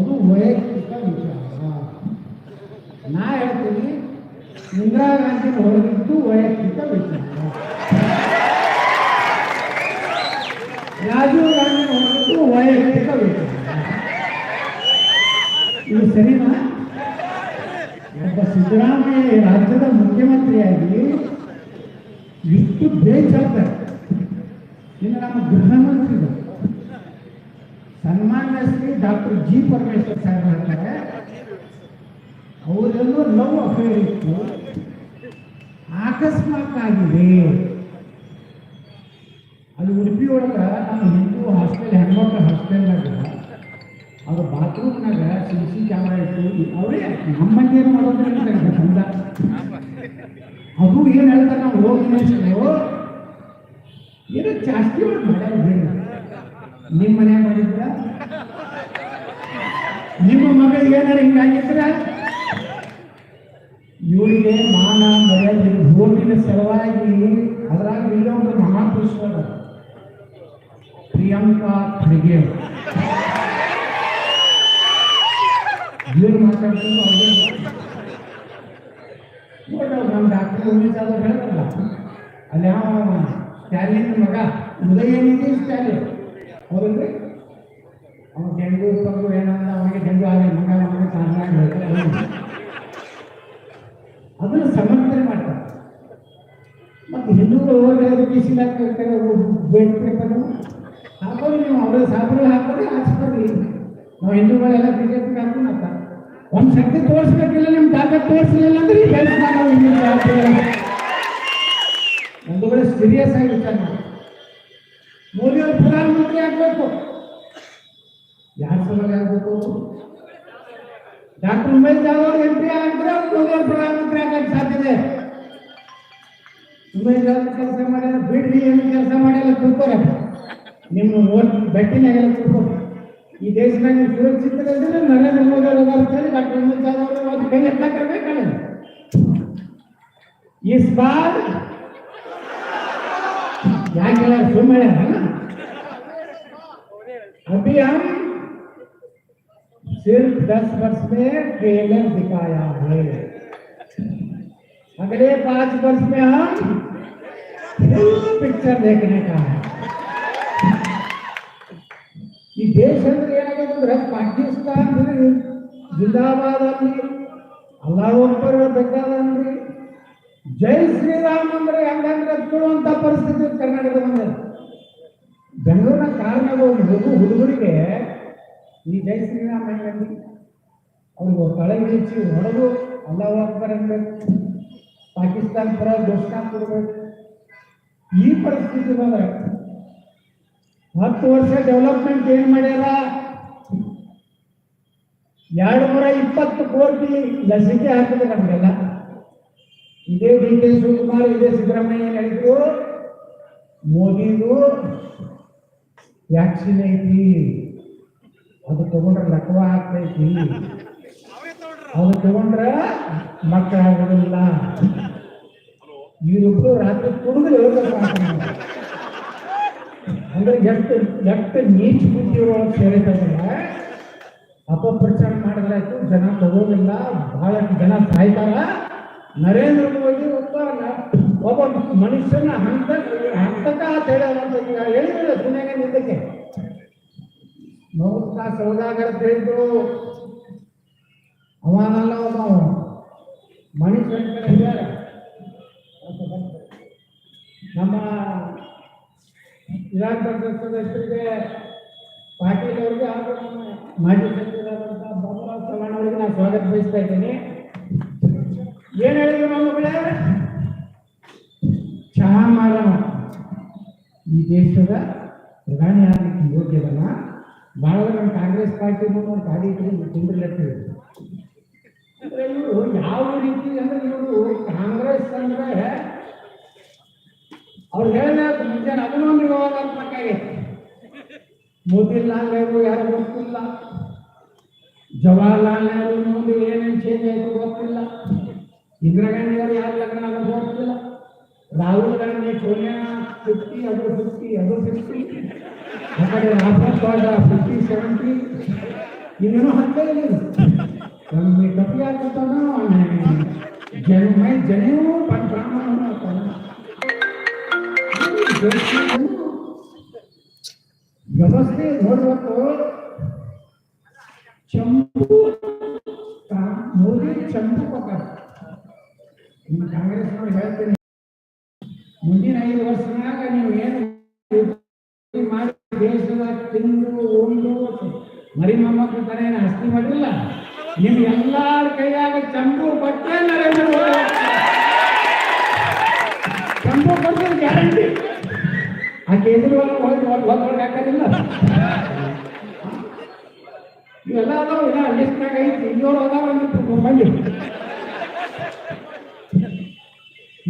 ಅದು ವೈಯಕ್ತಿಕ ವಿಚಾರ. ನಾ ಹೇಳ್ತೀನಿ, ಇಂದಿರಾ ಗಾಂಧಿ ಹೊರಗಿದ್ದು ವೈಯಕ್ತಿಕ ವಿಚಾರ. ರಾಜೀವ್ ಗಾಂಧಿ ಹೊರಗಿದ್ದು ವೈಯಕ್ತಿಕ ವಿಚಾರ. ಇದು ಸರಿನಾ ಒಬ್ಬ ಸಿದ್ದರಾಮಯ್ಯ ರಾಜ್ಯದ ಮುಖ್ಯಮಂತ್ರಿಯಾಗಿ ಇಷ್ಟು ಬೇಜಾರ್ತಾರೆ ಇನ್ನು ನಮ್ಮ ಗೃಹ ಮಂತ್ರಿಗಳು ಡಾಕ್ಟರ್ ಜಿ ಪರಮೇಶ್ವರ್ ಸಾಹೇಬ್ ಅಂತಾರೆ ಅವರೆಲ್ಲೋ ಲವ್ ಅಫೇರ್ ಇತ್ತು. ಅಕಸ್ಮಾತ್ ಆಗಿದೆ ಅದು ಉಡುಪಿ ಒಳಗೆ ನಮ್ಮ ಹಿಂದೂ ಹಾಸ್ಟೆಲ್, ಹೆಣ್ಮಕ್ಳ ಹಾಸ್ಟೆಲ್ನಾಗ ಅವ್ರ ಬಾತ್ರೂಮ್ನಾಗ ಸಿ ಸಿ ಕ್ಯಾಮ್ರಾ ಇತ್ತು ಅವರೇ ನಮ್ಮ ಮಂದಿ ಏನು ಮಾಡೋದ್ರಿಂದ ಚಂದ ಅದು ಏನು ಹೇಳ್ತಾರೆ ನಾವು ಹೋಗಿ ಏನೋ ಜಾಸ್ತಿ ಮಾಡಿ ಮಾಡ್ಯಾರ ನಿಮ್ಮ ಮನೆ ಮಾಡಿದ್ರ ನಿಮ್ಮ ಮಗಳಿಗೆ ಏನಾರ ಹಿಂಗಾಗಿದ್ರ ಇವರಿಗೆ ಮಾನ, ಮರ್ಯಾದೆ ಭೂಮಿನ ಸಲುವಾಗಿ ಅದ್ರಾಗ ಇಲ್ಲೊಂದು ಮಹಾಪುರುಷರ ಪ್ರಿಯಾಂಕಾ ಖರ್ಗೆ. ಏನು ಮಾತಾಡ್ತಾರೆ ಅವ್ರಿಗೆ ನಮ್ಮ ಡಾಕ್ಟರ್ ಉಮೇಶ್ ಜಾಧವ್ ಹೇಳ್ತಾರಲ್ಲ ಅಲ್ಲಿ ಯಾವ ಸ್ಟ್ಯಾಲಿನ್ ಮಗ? ಉದಯನಿಧಿ ಸ್ಟ್ಯಾಲಿನ್ ಹೌದಲ್ರಿ? ಅವ ಡೆಂಗು ಪಂಗು ಏನಂತ ಅವನಿಗೆ ಡೆಂಗು ಆಗಲಿ ಮಗ ಮಗ ಚೆನ್ನಾಗಿ ಹೇಳ್ತಾರೆ ಅದನ್ನು ಸಮರ್ಥನೆ ಮಾಡ್ತಾರೆ. ಮತ್ತು ಹಿಂದೂಗಳು ಎಜುಕೇಶನ್ ಹಾಕ್ತಾರೆ ಬೇಡ್ಬೇಕಾದ್ರೆ ಹಾಕೋದು ನೀವು, ಅವರ ಸಾಬರು ಹಾಕೋರಿ ಹಾಕ್ಸ್ಕೊಡ್ರಿ ನಾವು ಹಿಂದೂಗಳೆಲ್ಲ ಬಿಜೆಪಿ ಹಾಕೊಂಡು ಅಂತ ಒಂದು ಶಕ್ತಿ ತೋರಿಸ್ಬೇಕಿಲ್ಲ ನಿಮ್ಮ ತಾಕತ್ ತೋರಿಸಲಿಲ್ಲ ಅಂದ್ರೆ ಈ ನಾವು ಹಿಂದೂ ಕಡೆ ಸೀರಿಯಸ್ ಆಗಿ ವಿಚಾರ ಮೋದಿಯವರು ಪ್ರಧಾನಮಂತ್ರಿ ಆಗ್ಬೇಕು. ಯಾರ ಸಲುವಾಗಿ ಆಗ್ಬೇಕು? ಡಾಕ್ಟರ್ ಉಮೇಶ್ ಜಾಧವ್ ಅವರು ಎಂ ಪಿ ಆಗಿದ್ರೆ ಮೋದಿಯವರು ಪ್ರಧಾನಮಂತ್ರಿ ಆಗಕ್ಕೆ ಸಾಧ್ಯತೆ ಉಮೇಶ್ ಜಾಧವ್ ಕೆಲಸ ಮಾಡಿಲ್ಲ ಬಿಡ್ರಿ ಏನು ಕೆಲಸ ಮಾಡಿಲ್ಲ ತಿಳ್ಕೊರ. ನಿಮ್ಮ ಓಟ್ ಬೆಟ್ಟಿನಾಗೆಲ್ಲ ತಿಳ್ಕೊ ಈ ದೇಶದಾಗ ನೀವು ಸುರಕ್ಷಿತರಿದ್ರೆ ನರೇಂದ್ರ ಮೋದಿ ಅವರು ಬರ್ತೇನೆ ಡಾಕ್ಟರ್ ಉಮೇಶ್ ಜಾಧವ್ ಅವರು ಒಂದು ಕೈ ಎತ್ತಕ್ಕಾಗಬೇಕಲ್ಲ ಇಸ್ ಬಾರ್ ಸುಮ್ಮನೆ अभी हम सिर्फ दस वर्ष में ट्रेलर दिखाया है अगले पांच वर्ष में हम फुल पिक्चर देखने का है ಈ ದೇಶ ಅಂದ್ರೆ ಏನಾಗಿದೆ ಅಂದ್ರೆ ಪಾಕಿಸ್ತಾನ ಜಿಂದಾಬಾದ್ ಅಲ್ಲಿ ಅಲ್ಲಾಹ್ ಅಕ್ಬರ್ ಬೇಕಾದಂದ್ರಿ ಜೈ ಶ್ರೀರಾಮ್ ಅಂದ್ರೆ ಹೆಂಗಂದ್ರೆ ಕೇಳುವಂತ ಪರಿಸ್ಥಿತಿ ಕರ್ನಾಟಕ ಬಂದ ಬೆಂಗಳೂರಿನ ಕಾರಣ ಹುಡುಗ ಹುಡುಗರಿಗೆ ಈ ಜೈ ಶ್ರೀರಾಮ್ ಹೆಂಗಂದ್ರಿ ಅವ್ರಿಗೆ ಇಳಿಸಿ ಹೊಡೆದು ಅಲ್ಲಾಹ್ ಅಕ್ಬರ್ ಪಾಕಿಸ್ತಾನ ಪರ ಘೋಷಣೆ ಕೊಡ್ಬೇಕು. ಈ ಪರಿಸ್ಥಿತಿ ಬಂದ್ರೆ ಹತ್ತು ವರ್ಷ ಡೆವಲಪ್ಮೆಂಟ್ ಏನ್ ಮಾಡ್ಯಾರ? ಎರಡು ನೂರ ಇಪ್ಪತ್ತು ಕೋಟಿ ಲಸಿಕೆ ಹಾಕಿದೆ ನಮಗೆಲ್ಲ. ಇದೇ ಡಿ ಕೆ ಶಿವಕುಮಾರ್, ಇದೇ ಸಿದ್ದರಾಮಯ್ಯ ಹೇಳಿದ್ರು? ಮೋದಿದು ವ್ಯಾಕ್ಸಿನ್ ಐತಿ ಅದು ತಗೊಂಡ್ರೆ ಲಕ್ವ ಆಗ್ತೈತಿ. ಅದು ತಗೊಂಡ್ರೆ ಮಕ್ಕಳಾಗೋದಿಲ್ಲ ಇವರಿಬ್ರು ರಾತ್ರಿ ಕುಡಿದ್ರೆ. ಅಂದ್ರೆ ಎಷ್ಟು ಎಷ್ಟು ನೀಚ್ ಬುದ್ಧಿ ಒಳಗೆ ಸೇರಿದ್ರೆ ಅಪಪ್ರಚಾರ ಮಾಡಿದ್ರಾಯ್ತು ಜನ ತಗೋದಿಲ್ಲ. ಬಹಳಷ್ಟು ಜನ ಸಾಯ್ತಾರ. ನರೇಂದ್ರ ಮೋದಿ ಒಬ್ಬ ಒಬ್ಬ ಮನುಷ್ಯನ ಹಂತ, ಹಂತಕ ಅಂತ ಹೇಳೋದಂತ ಈಗ ಹೇಳಿದ್ರೆ ಸುಮ್ಮನೆ ನಿಂದಕ್ಕೆ ನೋಡ್ತಾ ಸೌದಾಗರ ತಿಳಿದು ಅವನಲ್ಲ ಒಬ್ಬ ಮನುಷ್ಯನ ಕಡೆ ಹೇಳ್ಯಾರ ನಮ್ಮ ಪರಿಷತ್ ಸದಸ್ಯರಿಗೆ ಪಾಟೀಲ್ ಅವರಿಗೆ ಹಾಗೂ ನಮ್ಮ ಮಾಜಿ ಸಚಿವರಾದಂಥ ಬಾಬುರಾವ್ ಚವ್ಹಾಣ್ ಅವರಿಗೆ ನಾನು ಸ್ವಾಗತ ಬಯಸ್ತಾ ಇದ್ದೀನಿ. ಏನ್ ಹೇಳಿದ್ರು ನಮ್ಮ ಚಹಾ ಮಾಡೋಣ ಈ ದೇಶದ ಪ್ರಧಾನಿ ಆಗಲಿಕ್ಕೆ ಯೋಗ್ಯದಲ್ಲ ಭಾಳ ನಮ್ಮ ಕಾಂಗ್ರೆಸ್ ಪಾರ್ಟಿ ಒಂದು ಗಾಡಿ ಇಟ್ಕೊಂಡು ತುಂಬಿರ್ಲತ್ತೀವಿ ಅಂದ್ರೆ ಇವರು ಯಾವ ರೀತಿ ಅಂದ್ರೆ ಇವರು ಕಾಂಗ್ರೆಸ್ ಅಂದ್ರೆ ಅವ್ರು ಹೇಳಿದ ಮುಂಜಾನೆ ಅದನ್ನೊಂದು ವಿವಾದಾತ್ಮಕಾಗೈತೆ ಮೋತಿಲಾಲ್ ನೆಹರು ಯಾರು ಗೊತ್ತಿಲ್ಲ. ಜವಾಹರ್ಲಾಲ್ ನೆಹರು ಮುಂದೆ ಏನೇನು ಚೇಂಜ್ ಆಯ್ತು ಗೊತ್ತಿಲ್ಲ. ಇಂದಿರಾ ಗಾಂಧಿ ಅವರು ಯಾರು ಲಗ್ನ ಆಗೋದು ಗೊತ್ತಿಲ್ಲ ರಾಹುಲ್ ಗಾಂಧಿ ಸೋನಿಯಾ ಫಿಫ್ಟಿ ಅದು ಫಿಫ್ಟಿ ಅದು ಫಿಫ್ಟಿ ಆ ಕಡೆ ರಾಹುಲ್ ಗಾಂಧಿ ಫಿಫ್ಟಿ ಸೆವೆಂಟಿ ಇನ್ನೇನೋ ಹತ್ತೇ ಇಲ್ಲ ಇದು. ಒಮ್ಮೆ ಕಪ್ಪಿ ಹಾಕತ್ತಾನ ಜನ ಮೈ ಜನೇನೋ ಪನ್ ಬ್ರಾಹ್ಮಣ ಹಾಕ್ತಾನ. ವ್ಯವಸ್ಥೆ ನೋಡ್ಬೇಕು ಚಂಪು ಕಾ- ಮೋದಿ ಚಂಪು ಕೊಟ್ಟಾರ ನಿಮ್ಮ ಕಾಂಗ್ರೆಸ್ ನೋಡಿ ಹೇಳ್ತೀನಿ ಮುಂದಿನ ಐದು ವರ್ಷನಾಗ ನೀವು ಏನು ಮಾಡಿ ದೇಶದ ತಿಂದು ಉಂಡು ಮರಿ ಮೊಮ್ಮಕ್ಕಳು ತರ ಆಸ್ತಿ ಮಾಡಿಲ್ಲ? ನಿಮ್ ಎಲ್ಲಾರ ಕೈಯಾಗ ಚಂಬು ಬಟ್ಟೆ ನರೇಂದ್ರ. ಚಂಪು ಕೊಟ್ಟರೆ ಗ್ಯಾರಂಟಿ. ಆ ಎದುರು ಹೋಗಿ ಒಳಗೆ ಹಾಕೋದಿಲ್ಲ. ಇವೆಲ್ಲ ಅದಾವ ಇಲ್ಲ ಲಿಸ್ಟ್ನಾಗ ಐತಿ. ಇನ್ನೂರು ಅದಾವ ಅಂತ ಮಂದಿ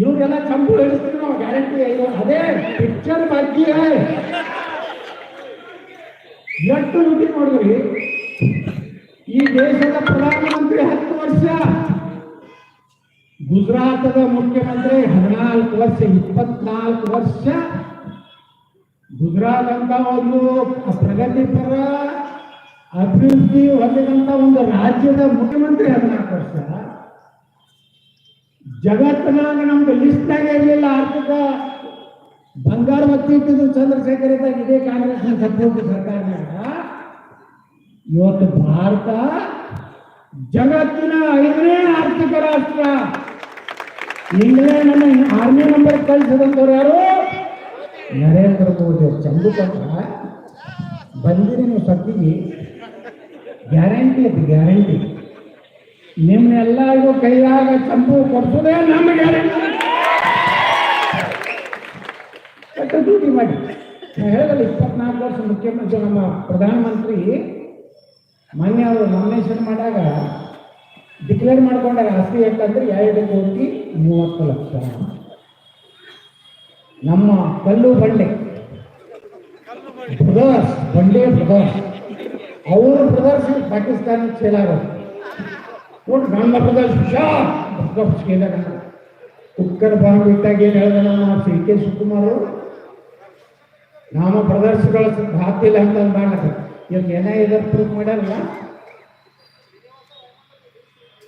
ಇವ್ರಿಗೆಲ್ಲ ಚಂಪು ಹಿಡಿಸ್ತೀವಿ ನಾವು ಗ್ಯಾರಂಟಿ ಅದೇ ಪಿಕ್ಚರ್ ಬಗ್ಗೆ ಎಷ್ಟು ನುಡಿ ನೋಡಿದ್ರಿ ಈ ದೇಶದ ಪ್ರಧಾನಮಂತ್ರಿ ಹತ್ತು ವರ್ಷ. ಗುಜರಾತದ ಮುಖ್ಯಮಂತ್ರಿ ಹದಿನಾಲ್ಕು ವರ್ಷ, ಇಪ್ಪತ್ನಾಲ್ಕು ವರ್ಷ. ಗುಜರಾತ್ ಅಂತ ಒಂದು ಪ್ರಗತಿಪರ ಅಭಿವೃದ್ಧಿ ಹೊಂದಿದಂತ ಒಂದು ರಾಜ್ಯದ ಮುಖ್ಯಮಂತ್ರಿ ಹದಿನಾಲ್ಕು ವರ್ಷ. ಜಗತ್ತಿನಾಗ ನಮ್ದು ಲಿಸ್ಟ್ನಾಗ ಇರಲಿಲ್ಲ ಆರ್ಥಿಕ. ಬಂಗಾರ ಒತ್ತಿ ಇಟ್ಟಿದ್ರು ಚಂದ್ರಶೇಖರ್ ಇದ್ದಾಗ ಇದೇ ಕಾಂಗ್ರೆಸ್ನ ಸಪೋರ್ಟ್ ಸರ್ಕಾರನಾಗ. ಇವತ್ತು ಭಾರತ ಜಗತ್ತಿನ ಐದನೇ ಆರ್ಥಿಕ ರಾಷ್ಟ್ರ. ಇಂಗ್ಲೆಂಡ್ ಅನ್ನ ಆರನೇ ನಂಬರ್ ಕಳಿಸಿದಂಥವ್ರು ಯಾರು? ನರೇಂದ್ರ ಮೋದಿ ಚಂದ್ರಶೇಖರ ಚಂದು ಬಂದಿರಿ ನೀವು ಸತ್ತಿಗೆ ಗ್ಯಾರಂಟಿ ಅದು ಗ್ಯಾರಂಟಿ ನಿಮ್ನೆಲ್ಲರಿಗೂ ಕೈಯಾಗ ಚಂಪು ಕೊಡ್ಸೋದೇ ನಮಗೆ ಡ್ಯೂಟಿ ಮಾಡಿ. ಹೇಳಿದ್ರೆ ಇಪ್ಪತ್ನಾಲ್ಕು ವರ್ಷ ಮುಖ್ಯಮಂತ್ರಿ ನಮ್ಮ ಪ್ರಧಾನಮಂತ್ರಿ ಮೊನ್ನೆ ಅವರು ನಾಮಿನೇಷನ್ ಮಾಡಾಗ ಡಿಕ್ಲೇರ್ ಮಾಡ್ಕೊಂಡಾಗ ಆಸ್ತಿ ಎಷ್ಟಂದ್ರೆ ಎರಡು ಕೋಟಿ ಮೂವತ್ತು ಲಕ್ಷ. ನಮ್ಮ ಕಲ್ಲು ಬಂಡೆ. ಬ್ರದರ್ಸ್ ಬಂಡೆ ಬ್ರದರ್ಸ್ ಅವ್ರ ಬ್ರದರ್ಸ್ ಪಾಕಿಸ್ತಾನ ಸೇಲ್ ಆಗೋದು ನೋಡಿ ನಮ್ಮ ಬ್ರದರ್ಸ್ ಶಾ ಕುಕ್ಕರ್ ಬಾಂಬ್ ಇಟ್ಟಾಗ ಏನು ಹೇಳಿದ ನಮ್ಮ ಸಿ ಕೆ ಶಿವಕುಮಾರ್ ನಾಮ ಬ್ರದರ್ಸ್ಗಳ ಹಾಕಿಲ್ಲ ಅಂತ ಮಾಡ್ಲಕ್ಕ ಇವಾಗ ಏನ ಇದರ ಪ್ರೂಫ್ ಮಾಡ್ಯಾರಲ್ಲ?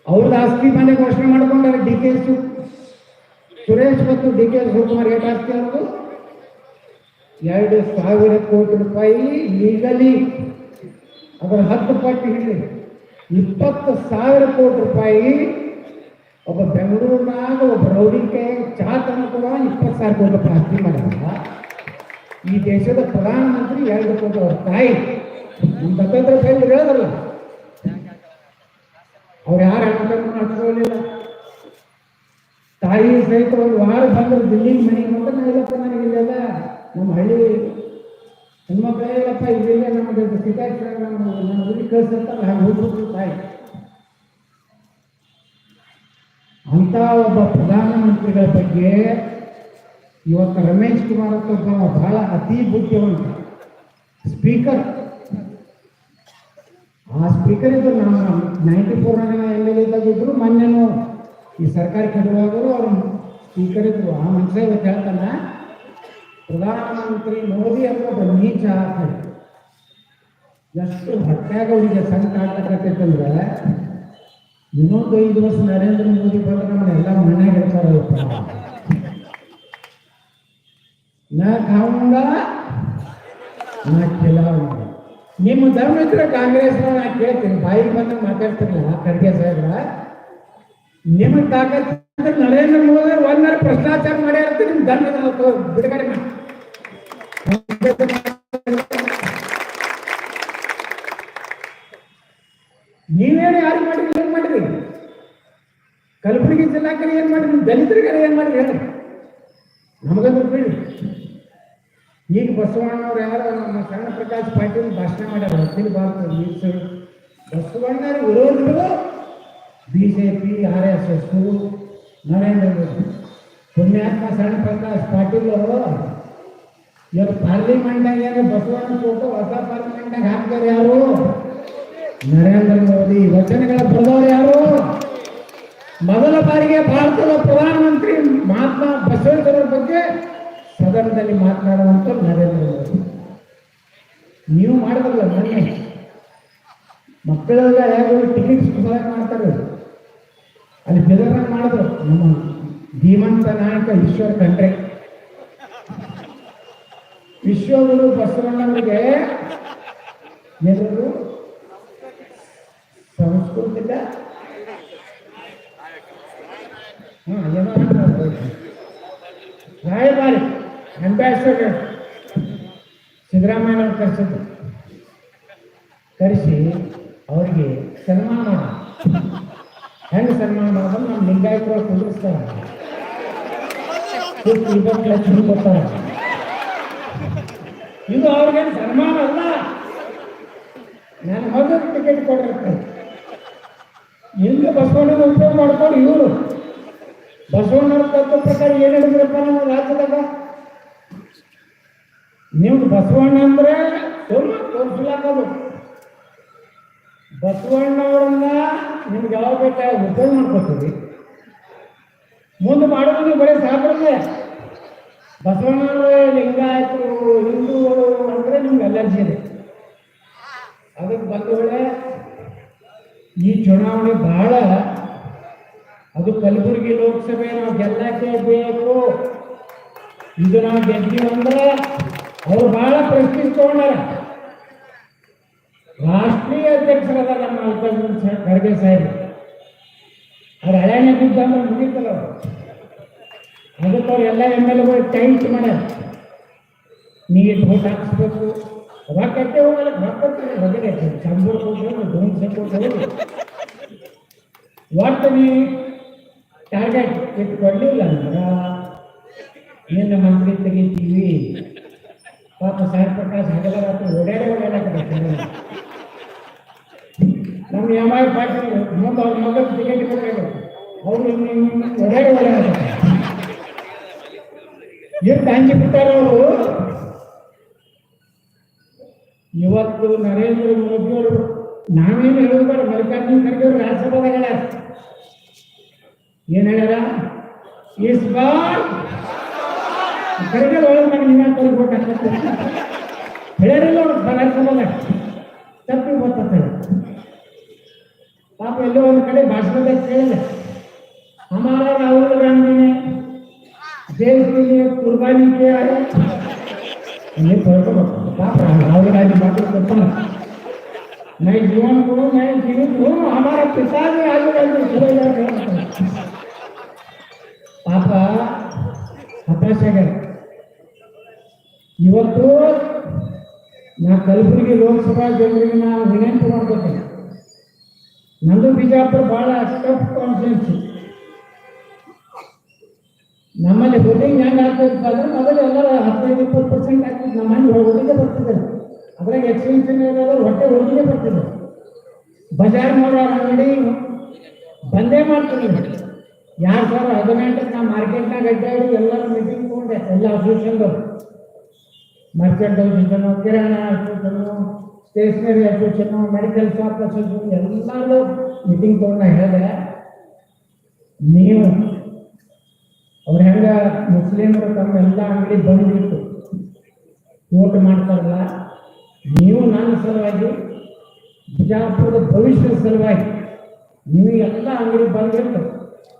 ಅವ್ರದ್ದು ಆಸ್ತಿ ಮನೆ ಘೋಷಣೆ ಮಾಡ್ಕೊಂಡಾರೆ ಡಿ ಕೆ ಸುರೇಶ್ ಮತ್ತು ಡಿ ಕೆ ಶಿವಕುಮಾರ್ ಏಟ್ ಆಸ್ತಿ ಅವ್ರದ್ದು ಎರಡು ಸಾವಿರ ಕೋಟಿ ರೂಪಾಯಿ ಲೀಗಲಿ. ಅದರ ಹತ್ತು ಪಟ್ಟು ಹಿಡಿ ಇಪ್ಪತ್ತು ಸಾವಿರ ಕೋಟಿ ರೂಪಾಯಿ. ಒಬ್ಬ ಬೆಂಗಳೂರಿನಾಗ ಒಬ್ಬ ರೌಡಿಕೆ ಚಹಾ ತಂದು ಕೂಡ ಇಪ್ಪತ್ತು ಸಾವಿರ ಕೋಟಿ ರೂಪಾಯಿ ಆಸ್ತಿ ಮಾಡ್ಯಾರ. ಈ ದೇಶದ ಪ್ರಧಾನಮಂತ್ರಿ ಎರಡು ಕೋಟಿ ಅವ್ರ ತಾಯಿ. ನಮ್ಮ ದತ್ತತ್ರ ಕೈಲಿ ಹೇಳಿದ್ರಲ್ಲ. ಅವ್ರು ಯಾರು ಹೇಳ್ಬೇಕು ಮಾಡ್ಕೊಳ್ಳಿಲ್ಲ ತಾಯಿ ಸಹಿತ ಒಂದು ವಾರ ಬಂದ್ರೆ ದಿಲ್ಲಿಗೆ ಮನೆಗೆ ಬಂದ್ರೆ ನಾ ಇಲ್ಲಪ್ಪ, ನನಗೆ ನಮ್ಮ ಹಳ್ಳಿ ಹೆಣ್ಮಕ್ಳೇ ಇಲ್ಲಪ್ಪ ಇಲ್ಲಿಲ್ಲ ನಮಗೆ ಸಿಕ್ಕಾಕ್ಸ್ರ ನಮ್ಮ ನನ್ನ ಊರಿಗೆ ಕಳ್ಸಿರ್ತಾರಲ್ಲ ಹಾಗೆ ಹೋಗ್ಬಿಟ್ರು ತಾಯಿ. ಅಂತ ಒಬ್ಬ ಪ್ರಧಾನಮಂತ್ರಿಗಳ ಬಗ್ಗೆ ಇವತ್ತು ರಮೇಶ್ ಕುಮಾರ್ ಅಂತ ಬಹಳ ಅತಿ ಬುದ್ಧಿವಂತ ಸ್ಪೀಕರ್. ಆ ಸ್ಪೀಕರ್ ಇದ್ರು ನಮ್ಮ ನೈಂಟಿ ಫೋರ್ ಎಂ ಎಲ್ ಇದ್ದಾಗಿದ್ರು, ಮೊನ್ನೆನು ಈ ಸರ್ಕಾರ ಕೆಡುವಾಗಲೂ ಅವ್ರು ಸ್ಪೀಕರ್ ಇದ್ರು. ಆ ಮನುಷ್ಯ ಇವತ್ತು ಹೇಳ್ತಾನ ಪ್ರಧಾನಮಂತ್ರಿ ಮೋದಿ ಅಂತ ಬನ್ನಿ ಚಹಾ ಎಷ್ಟು ಹೊಟ್ಟಾಗ ಅವರಿಗೆ ಸಂಕಟಕತೈತಂದ್ರೆ ಇನ್ನೊಂದು ಐದು ವರ್ಷ ನರೇಂದ್ರ ಮೋದಿ ಬಂದ್ರೆ ನಮ್ಮನ್ನೆಲ್ಲ ಮನೆಯಾಗ ಇರ್ತಾರಲ್ಲಪ್ಪ ನಾ ಕಾವಂಗ ನಾ ಕೆಲವಂಗ ನಿಮ್ಮ ಧರ್ಮಿತ್ರ ಕಾಂಗ್ರೆಸ್ ನಾ ಕೇಳ್ತೀನಿ, ಬಾಯಿಗೆ ಬಂದಾಗ ಮಾತಾಡ್ತಿರಲ್ಲ ಖರ್ಗೆ ಸಾಹೇಬ್ರ. ನಿಮ್ಮ ತಾಕತ್ ನರೇಂದ್ರ ಮೋದಿ ಒಂದರ ಭ್ರಷ್ಟಾಚಾರ ಮಾಡ್ಯಾರ ನಿಮ್ ಬಿಡುಗಡೆ ಮಾಡಿ. ನೀವೇನು ಯಾರು ಮಾಡಿದ್ರಿ, ಏನ್ ಮಾಡಿದ್ರಿ? ಕಲಬುರಗಿ ಜಿಲ್ಲಾಕರಿ ಏನ್ ಮಾಡಿದ್ರಿ ದಲಿತರಿಗೆ ಏನ್ ಮಾಡಿ ಹೇಳಿ. ನಮಗಂದ್ರೆ ಬಿಡಿ. ಈಗ ಬಸವಣ್ಣವ್ರು ಯಾರು, ನಮ್ಮ ಸಣ್ಣ ಪ್ರಕಾಶ್ ಪಾಟೀಲ್ ಭಾಷಣ ಮಾಡ್ಯಾರ, ಅಖಿಲ ಭಾರತ ಬಸವಣ್ಣ ವಿರೋಧಿಗಳು, BJP, R S S Narendra Modi ಪುಣ್ಯಾತ್ಮ ಸಣ್ಣ ಪ್ರಕಾಶ್ ಪಾಟೀಲ್ ಅವರು? ಇವರು ಪಾರ್ಲಿಮೆಂಟ್ನಾಗ ಏನು ಬಸವಣ್ಣ ಫೋಟೋ ಹೊಸ ಪಾರ್ಲಿಮೆಂಟ್ನಾಗ ಹಾಕ್ತಾರೆ ಯಾರು? ನರೇಂದ್ರ ಮೋದಿ ವಚನಗಳ ಬರೆದವರು ಯಾರು? ಮೊದಲ ಬಾರಿಗೆ ಭಾರತದ ಪ್ರಧಾನಮಂತ್ರಿ ಮಹಾತ್ಮ ಬಸವೇಶ್ವರರ ಬಗ್ಗೆ ಸದನದಲ್ಲಿ ಮಾತನಾಡುವಂತ ನರೇಂದ್ರ ಮೋದಿ ನೀವು ಮಾಡಿದ್ರಲ್ಲ ಮೊನ್ನೆ. ಮಕ್ಕಳಿಗೆ ಹೇಗೆ ಟಿಕೆಟ್ ಸಹಾಯ ಮಾಡ್ತಾರೆ. ಅಲ್ಲಿ ಬೆದರ್ನಾಗ ಮಾಡಿದ್ರು. ನಮ್ಮ ಧೀಮಂತ ನಾಯಕ ಈಶ್ವರ್ ಖಂಡ್ರೆ. ವಿಶ್ವಗುರು ಬಸವಣ್ಣವರಿಗೆ ಎಲ್ಲರೂ ಅಂತಾರೆ. ರಾಯಭಾರಿ, ಅಂಬಾಸಿಡರ್ ಸಿದ್ದರಾಮಯ್ಯ ಕರೆಸಿದ್ರು. ಕರೆಸಿ ಅವರಿಗೆ ಸನ್ಮಾನ ಮಾಡ ಸನ್ಮಾನ ಮಾಡೋದು ನಮ್ಮ ಲಿಂಗಾಯತರು ಕುಂದಿರ್ಸ್ತಾರ. ಲಕ್ಷ ಇದು ಅವ್ರಿಗೇನು ಸನ್ಮಾನ ಅಲ್ಲ. ನಾನು ಮೊದಲು ಟಿಕೆಟ್ ಕೊಟ್ಟಿರ್ತಾರೆ ಹಿಂದೆ ಬಸವಣ್ಣನ ಉಪಯೋಗ ಮಾಡ್ಕೊಂಡು ಇವರು. ಬಸವಣ್ಣನ ತತ್ವ ಪ್ರಕಾರ ಏನು ಹೇಳಿದ್ರಪ್ಪ ನಮ್ಮ ರಾಜ್ಯದಾಗ? ನಿಮ್ಗೆ ಬಸವಣ್ಣ ಅಂದ್ರೆ ತೋರಿಸ್ಲಾಕೋದು ಬಸವಣ್ಣವ್ರನ್ನ ನಿಮ್ಗೆ ಯಾವಾಗ ಬೇಕಾಗ ಉಪಯೋಗ ಮಾಡ್ಕೊತೀವಿ ಮುಂದೆ ಮಾಡೋದು ಬರೀ ಸಾಕ್ರೆ ಬಸವಣ್ಣವ್ರ ಲಿಂಗಾಯತರು, ಹಿಂದೂಗಳು ಅಂದ್ರೆ ನಿಮ್ಗೆ ಅಲರ್ಜಿ ಇದೆ. ಅದಕ್ಕೆ ಬಂದವಳೆ ಈ ಚುನಾವಣೆ ಬಹಳ ಅದು ಕಲಬುರಗಿ ಲೋಕಸಭೆ ನಾವು ಗೆಲ್ಲಕ್ಕೆ ಬೇಕು. ಇದು ನಾವು ಗೆದ್ದೀವಿ ಅಂದ್ರೆ ಅವ್ರು ಬಹಳ ಪ್ರಶ್ನಿಸ್ಕೊಂಡಾರ ರಾಷ್ಟ್ರೀಯ ಅಧ್ಯಕ್ಷರಾದ ನಮ್ಮ ಮಲ್ಲಿಕಾರ್ಜುನ ಖರ್ಗೆ ಸಾಹೇಬ್ ಅವ್ರು ಬಿದ್ದ ಅಂದ್ರೆ ಮುಗಿತಲ್ಲ ಅವರು. ಅದಕ್ಕೆ ಅವ್ರು ಎಲ್ಲ ಎಂ ಎಲ್ ಎಗಳು ಟೈಟ್ ಮಾಡ್ಯಾರ ನೀರು ಓಟ್ ಹಾಕಿಸ್ಬೇಕು ಕಟ್ಟೆ ಹೋಗಲ್ಲ. ಹಾಕ್ಕೊಡ್ತಾರೆ ಹೊರಗಡೆ ಸಂಬೂರ್ ಕೊಟ್ಟು ಧೂಮ್ ಕೊಟ್ಟು ಒಟ್ಟು ನೀ ಟಾರ್ಗೆಟ್ ಇಟ್ಕೊಡ್ಲಿಲ್ಲ ಅಂದ್ರೆ ನಿನ್ನ ಮಂತ್ರಿ ತೆಗಿತೀವಿ. ಪಾಪ ಸಾರ್ ಪ್ರಕಾಶ್ ಹಗಲ ರಾತ್ರಿ ಓಡಾಡಿ ಓಡಾಡಕ್ಕೆ ನಮ್ಮ ಎಂ ಐ ಮುಂದೆ ಅವ್ರ ಮಗ ಟಿಕೆಟ್ ಕೊಟ್ಟಿದ್ರು ಅವ್ರು ಅವರು? ಇವತ್ತು ನರೇಂದ್ರ ಮೋದಿ ಅವರು, ನಾವೇನು ಹೇಳೋದು ಬೇಡ. ಮಲ್ಲಿಕಾರ್ಜುನ ಖರ್ಗೆ ಅವರು ರಾಜ್ಯಸಭಾದಾಗ ಏನ್ ಹೇಳ್ಯಾರ? ಇಸ್ ಖರ್ಗೆ ಒಳಗೆ ಮಾಡಿ ನೀವೇ ಕೊಡ್ಬೇಕು ಹೇಳ್ಯಾರಿಲ್ಲ ಅವ್ರು ರಾಜ್ಯಸಭಾದಾಗ. ತಪ್ಪಿ ಗೊತ್ತಾಗ್ತದೆ ಪಾಪ ಎಲ್ಲೋ ಒಂದು ಕಡೆ ಭಾಷಣದಾಗ ಕೇಳಿಲ್ಲ ಹಮಾರ ರಾಹುಲ್ ಗಾಂಧಿನೇ ದೇಶ ಕುರ್ಬಾನಿಕೆ ಅಲ್ಲಿ ತೊಳ್ಕೊಬೇಕು ಪಾಪ ರಾಹುಲ್ ಗಾಂಧಿ ಮಾತ್ರ ನೈ ಜೀವನ ಕೊಡು, ನೈ ಜೀವಿತ ಹಮಾರ ಪಿತಾಜಿ ರಾಹುಲ್ ಗಾಂಧಿ ಪಾಪ ಹತಾಶೆಗೆ ಇವತ್ತು ನಾ ಕಲಬುರಗಿ ಲೋಕಸಭಾ ಜನರಿಗೆ ನಾನು ವಿನಂತಿ ಮಾಡ್ಬೇಕು. ನಂದು ಬಿಜಾಪುರ ಬಹಳ ಟಫ್ ಕಾನ್ಫಿಡೆನ್ಸ್ ನಮ್ಮಲ್ಲಿ ಬೋಟಿಂಗ್ ಹೆಂಗ್ ಆಗ್ತಾ ಮೊದಲು ಎಲ್ಲರ ಹದಿನೈದು, ಇಪ್ಪತ್ತು ಪರ್ಸೆಂಟ್ ಆಗ್ತಿತ್ತು ನಮ್ಮ ಮನೆ ಹೋಗೋದಕ್ಕೆ ಬರ್ತದೆ ಅದ್ರಾಗ ಎಕ್ಸ್ಟೆನ್ಷನ್ ಇರೋದು ಹೊಟ್ಟೆ ಹೋಗಿದೆ ಬರ್ತದೆ ಬಜಾರ್ ನೋಡೋ ಅಂಗಡಿ ಬಂದೇ ಮಾಡ್ತೀನಿ ಎರಡು ಸಾವಿರ ಹದಿನೆಂಟಕ್ಕೆ ನಾ ಮಾರ್ಕೆಟ್ನಾಗ ಅಡ್ಡಾಡಿ ಎಲ್ಲರೂ ಮೀಟಿಂಗ್ ತಗೊಂಡೆ, ಎಲ್ಲ ಅಸೋಸಿಯೇಷನ್ದವ್ರು ಮರ್ಚೆಂಟ್ ಕಿರಾಣ stationery association medical shop association ಎಲ್ಲರೂ ಮೀಟಿಂಗ್ ತೊಗೊಂಡು ಹೇಳಿದೆ. ನೀವು ಅವ್ರು ಹೆಂಗ ಮುಸ್ಲಿಮರು ತಮ್ಮ ಎಲ್ಲ ಅಂಗಡಿ ಬಂದ್ಬಿಟ್ಟು ಓಟ್ ಮಾಡ್ತಾರಲ್ಲ, ನೀವು ನನ್ನ ಸಲುವಾಗಿ, ಬಿಜಾಪುರದ ಭವಿಷ್ಯದ ಸಲುವಾಗಿ, ನೀವು ಎಲ್ಲ ಅಂಗಡಿ ಬಂದ್ಬಿಟ್ಟು